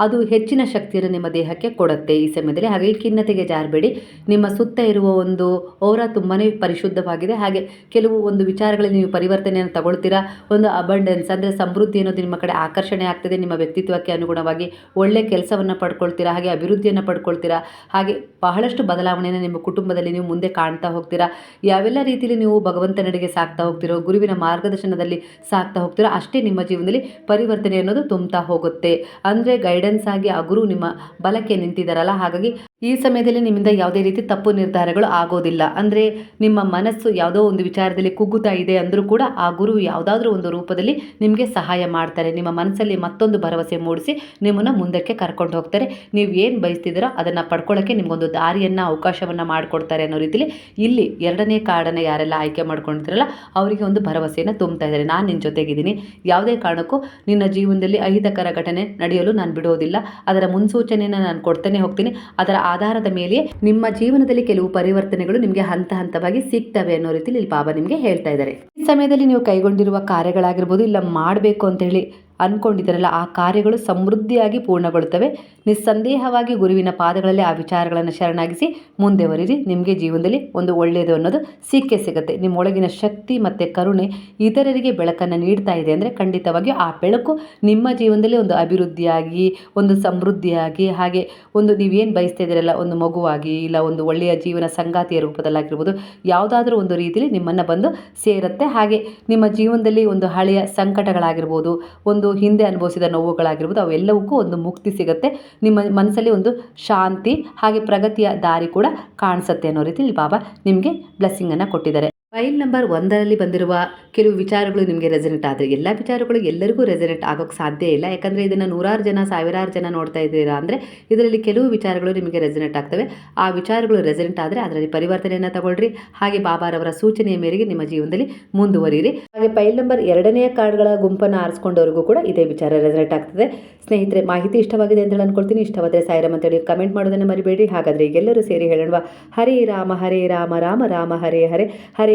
ಅದು ಹೆಚ್ಚಿನ ಶಕ್ತಿಯನ್ನು ನಿಮ್ಮ ದೇಹಕ್ಕೆ ಕೊಡುತ್ತೆ ಈ ಸಮಯದಲ್ಲಿ. ಹಾಗಾಗಿ ಖಿನ್ನತೆಗೆ ಜಾರಬೇಡಿ. ನಿಮ್ಮ ಸುತ್ತ ಇರುವ ಒಂದು ಅವರ ತುಂಬಾ ಪರಿಶುದ್ಧವಾಗಿದೆ. ಹಾಗೆ ಕೆಲವು ಒಂದು ವಿಚಾರಗಳಲ್ಲಿ ನೀವು ಪರಿವರ್ತನೆಯನ್ನು ತಗೊಳ್ತೀರಾ? ಒಂದು ಅಬಂಡೆನ್ಸ್ ಅಂದರೆ ಸಮೃದ್ಧಿ ಅನ್ನೋದು ನಿಮ್ಮ ಕಡೆ ಆಕರ್ಷಣೆ ಆಗ್ತದೆ. ನಿಮ್ಮ ವ್ಯಕ್ತಿತ್ವಕ್ಕೆ ಅನುಗುಣವಾಗಿ ಒಳ್ಳೆ ಕೆಲಸವನ್ನು ಪಡ್ಕೊಳ್ತೀರಾ? ಹಾಗೆ ಅಭಿವೃದ್ಧಿಯನ್ನು ಪಡ್ಕೊಳ್ತೀರಾ? ಹಾಗೆ ಬಹಳಷ್ಟು ಬದಲಾವಣೆಯನ್ನು ನಿಮ್ಮ ಕುಟುಂಬದಲ್ಲಿ ನೀವು ಮುಂದೆ ಕಾಣ್ತಾ ಹೋಗ್ತೀರಾ? ಯಾವೆಲ್ಲ ರೀತಿಯಲ್ಲಿ ನೀವು ಭಗವಂತನಡೆಗೆ ಸಾಕ್ತಾ ಹೋಗ್ತಿರೋ, ಗುರುವಿನ ಮಾರ್ಗದರ್ಶನದಲ್ಲಿ ಸಾಕ್ತಾ ಹೋಗ್ತೀರೋ, ಅಷ್ಟೇ ನಿಮ್ಮ ಜೀವನದಲ್ಲಿ ಪರಿವರ್ತನೆ ಅನ್ನೋದು ತುಂಬ್ತಾ ಹೋಗುತ್ತೆ. ಅಂದರೆ ಗೈಡೆನ್ಸ್ ಆಗಿ ಆ ಗುರು ನಿಮ್ಮ ಬಲಕ್ಕೆ ನಿಂತಿದ್ದಾರಲ್ಲ. ಹಾಗಾಗಿ ಈ ಸಮಯದಲ್ಲಿ ನಿಮ್ಮಿಂದ ಯಾವುದೇ ರೀತಿ ತಪ್ಪು ನಿರ್ಧಾರಗಳು ಆಗೋದಿಲ್ಲ. ಅಂದರೆ ನಿಮ್ಮ ಮನಸ್ಸು ಯಾವುದೋ ಒಂದು ವಿಚಾರದಲ್ಲಿ ಕುಗ್ಗುತ್ತಾ ಇದೆ ಅಂದರೂ ಕೂಡ ಆ ಗುರು ಯಾವುದಾದ್ರೂ ಒಂದು ರೂಪದಲ್ಲಿ ನಿಮಗೆ ಸಹಾಯ ಮಾಡ್ತಾರೆ. ನಿಮ್ಮ ಮನಸ್ಸಲ್ಲಿ ಮತ್ತೊಂದು ಭರವಸೆ ಮೂಡಿಸಿ ನಿಮ್ಮನ್ನು ಮುಂದಕ್ಕೆ ಕರ್ಕೊಂಡು ಹೋಗ್ತಾರೆ. ನೀವು ಏನು ಬಯಸ್ತಿದ್ದೀರೋ ಅದನ್ನು ಪಡ್ಕೊಳ್ಳೋಕ್ಕೆ ನಿಮಗೊಂದು ದಾರಿಯನ್ನು, ಅವಕಾಶವನ್ನು ಮಾಡಿಕೊಡ್ತಾರೆ ಅನ್ನೋ ರೀತಿಲಿ ಇಲ್ಲಿ ಎರಡನೇ ಕಾರ್ಡನ್ನು ಯಾರೆಲ್ಲ ಆಯ್ಕೆ ಮಾಡ್ಕೊಂಡಿರ್ತಾರಲ್ಲ ಅವರಿಗೆ ಒಂದು ಭರವಸೆಯನ್ನು ತುಂಬ್ತಾ ಇದ್ದಾರೆ. ನಾನು ನಿನ್ನ ಜೊತೆಗಿದ್ದೀನಿ. ಯಾವುದೇ ಕಾರಣಕ್ಕೂ ನಿನ್ನ ಜೀವನದಲ್ಲಿ ಅಹಿತಕರ ಘಟನೆ ನಡೆಯಲು ನಾನು ಬಿಡೋದಿಲ್ಲ. ಅದರ ಮುನ್ಸೂಚನೆಯನ್ನು ನಾನು ಕೊಡ್ತಾನೆ ಹೋಗ್ತೀನಿ. ಅದರ ಆಧಾರದ ಮೇಲೆ ನಿಮ್ಮ ಜೀವನದಲ್ಲಿ ಕೆಲವು ಪರಿವರ್ತನೆಗಳು ನಿಮಗೆ ಹಂತ ಹಂತವಾಗಿ ಸಿಗ್ತವೆ ಅನ್ನೋ ರೀತಿಯಲ್ಲಿ ಇಲ್ಲಿ ಬಾಬಾ ನಿಮಗೆ ಹೇಳ್ತಾ ಇದ್ದಾರೆ. ಈ ಸಮಯದಲ್ಲಿ ನೀವು ಕೈಗೊಂಡಿರುವ ಕಾರ್ಯಗಳಾಗಿರ್ಬೋದು, ಇಲ್ಲ ಮಾಡಬೇಕು ಅಂತ ಹೇಳಿ ಅಂದ್ಕೊಂಡಿದ್ದೀರಲ್ಲ ಆ ಕಾರ್ಯಗಳು ಸಮೃದ್ಧಿಯಾಗಿ ಪೂರ್ಣಗೊಳ್ಳುತ್ತವೆ. ನಿಸ್ಸಂದೇಹವಾಗಿ ಗುರುವಿನ ಪಾದಗಳಲ್ಲಿ ಆ ವಿಚಾರಗಳನ್ನು ಶರಣಾಗಿಸಿ ಮುಂದೆ ಬರೀರಿ ನಿಮಗೆ ಜೀವನದಲ್ಲಿ ಒಂದು ಒಳ್ಳೆಯದು ಅನ್ನೋದು ಸಿಕ್ಕೇ ಸಿಗುತ್ತೆ. ನಿಮ್ಮೊಳಗಿನ ಶಕ್ತಿ ಮತ್ತು ಕರುಣೆ ಇತರರಿಗೆ ಬೆಳಕನ್ನು ನೀಡ್ತಾ ಇದೆ ಅಂದರೆ ಖಂಡಿತವಾಗಿಯೂ ಆ ಬೆಳಕು ನಿಮ್ಮ ಜೀವನದಲ್ಲಿ ಒಂದು ಅಭಿವೃದ್ಧಿಯಾಗಿ, ಒಂದು ಸಮೃದ್ಧಿಯಾಗಿ, ಹಾಗೆ ಒಂದು ನೀವೇನು ಬಯಸ್ತಾ ಇದ್ದೀರಲ್ಲ, ಒಂದು ಮಗುವಾಗಿ ಇಲ್ಲ, ಒಂದು ಒಳ್ಳೆಯ ಜೀವನ ಸಂಗಾತಿಯ ರೂಪದಲ್ಲಾಗಿರ್ಬೋದು, ಯಾವುದಾದ್ರೂ ಒಂದು ರೀತಿಯಲ್ಲಿ ನಿಮ್ಮನ್ನು ಬಂದು ಸೇರುತ್ತೆ. ಹಾಗೆ ನಿಮ್ಮ ಜೀವನದಲ್ಲಿ ಒಂದು ಹಳೆಯ ಸಂಕಟಗಳಾಗಿರ್ಬೋದು, ಒಂದು ಹಿಂದೆ ಅನುಭವಿಸಿದ ನೋವುಗಳಾಗಿರ್ಬೋದು, ಅವೆಲ್ಲವಕ್ಕೂ ಒಂದು ಮುಕ್ತಿ ಸಿಗುತ್ತೆ. ನಿಮ್ಮ ಮನಸ್ಸಲ್ಲಿ ಒಂದು ಶಾಂತಿ, ಹಾಗೆ ಪ್ರಗತಿಯ ದಾರಿ ಕೂಡ ಕಾಣಿಸುತ್ತೆ ಅನ್ನೋ ರೀತಿಯಲ್ಲಿ ಬಾಬಾ ನಿಮಗೆ ಬ್ಲೆಸ್ಸಿಂಗನ್ನು ಕೊಟ್ಟಿದ್ದಾರೆ. ಫೈಲ್ ನಂಬರ್ ಒಂದರಲ್ಲಿ ಬಂದಿರುವ ಕೆಲವು ವಿಚಾರಗಳು ನಿಮಗೆ ರೆಸನೆಟ್ ಆದರೆ ಎಲ್ಲ ವಿಚಾರಗಳು ಎಲ್ಲರಿಗೂ ರೆಸನೆಟ್ ಆಗೋಕ್ಕೆ ಸಾಧ್ಯ ಇಲ್ಲ. ಯಾಕಂದರೆ ಇದನ್ನು ನೂರಾರು ಜನ, ಸಾವಿರಾರು ಜನ ನೋಡ್ತಾ ಇದ್ದೀರಾ ಅಂದರೆ ಇದರಲ್ಲಿ ಕೆಲವು ವಿಚಾರಗಳು ನಿಮಗೆ ರೆಸನೆಟ್ ಆಗ್ತವೆ. ಆ ವಿಚಾರಗಳು ರೆಸನೆಟ್ ಆದರೆ ಅದರಲ್ಲಿ ಪರಿವರ್ತನೆಯನ್ನು ತಗೊಳ್ರಿ. ಹಾಗೆ ಬಾಬಾರವರ ಸೂಚನೆಯ ಮೇರೆಗೆ ನಿಮ್ಮ ಜೀವನದಲ್ಲಿ ಮುಂದುವರಿಯಿರಿ. ಹಾಗೆ ಫೈಲ್ ನಂಬರ್ ಎರಡನೆಯ ಕಾರ್ಡ್ಗಳ ಗುಂಪನ್ನು ಆರಿಸ್ಕೊಂಡವರಿಗೂ ಕೂಡ ಇದೇ ವಿಚಾರ ರೆಸನೆಟ್ ಆಗ್ತದೆ. ಸ್ನೇಹಿತರೆ, ಮಾಹಿತಿ ಇಷ್ಟವಾಗಿದೆ ಅಂತ ಹೇಳಿ ಅಂದ್ಕೊಳ್ತೀನಿ ಇಷ್ಟವಾದರೆ ಸಾಯಿರಾಮ್ ಅಂತೇಳಿ ಕಮೆಂಟ್ ಮಾಡೋದನ್ನು ಮರಿಬೇಡಿ. ಹಾಗಾದರೆ ಎಲ್ಲರೂ ಸೇರಿ ಹೇಳೋಣ ಹರೇ ರಾಮ ಹರೇ ರಾಮ ರಾಮ ರಾಮ, ಹರೇ ಹರೇ. ಹರೇ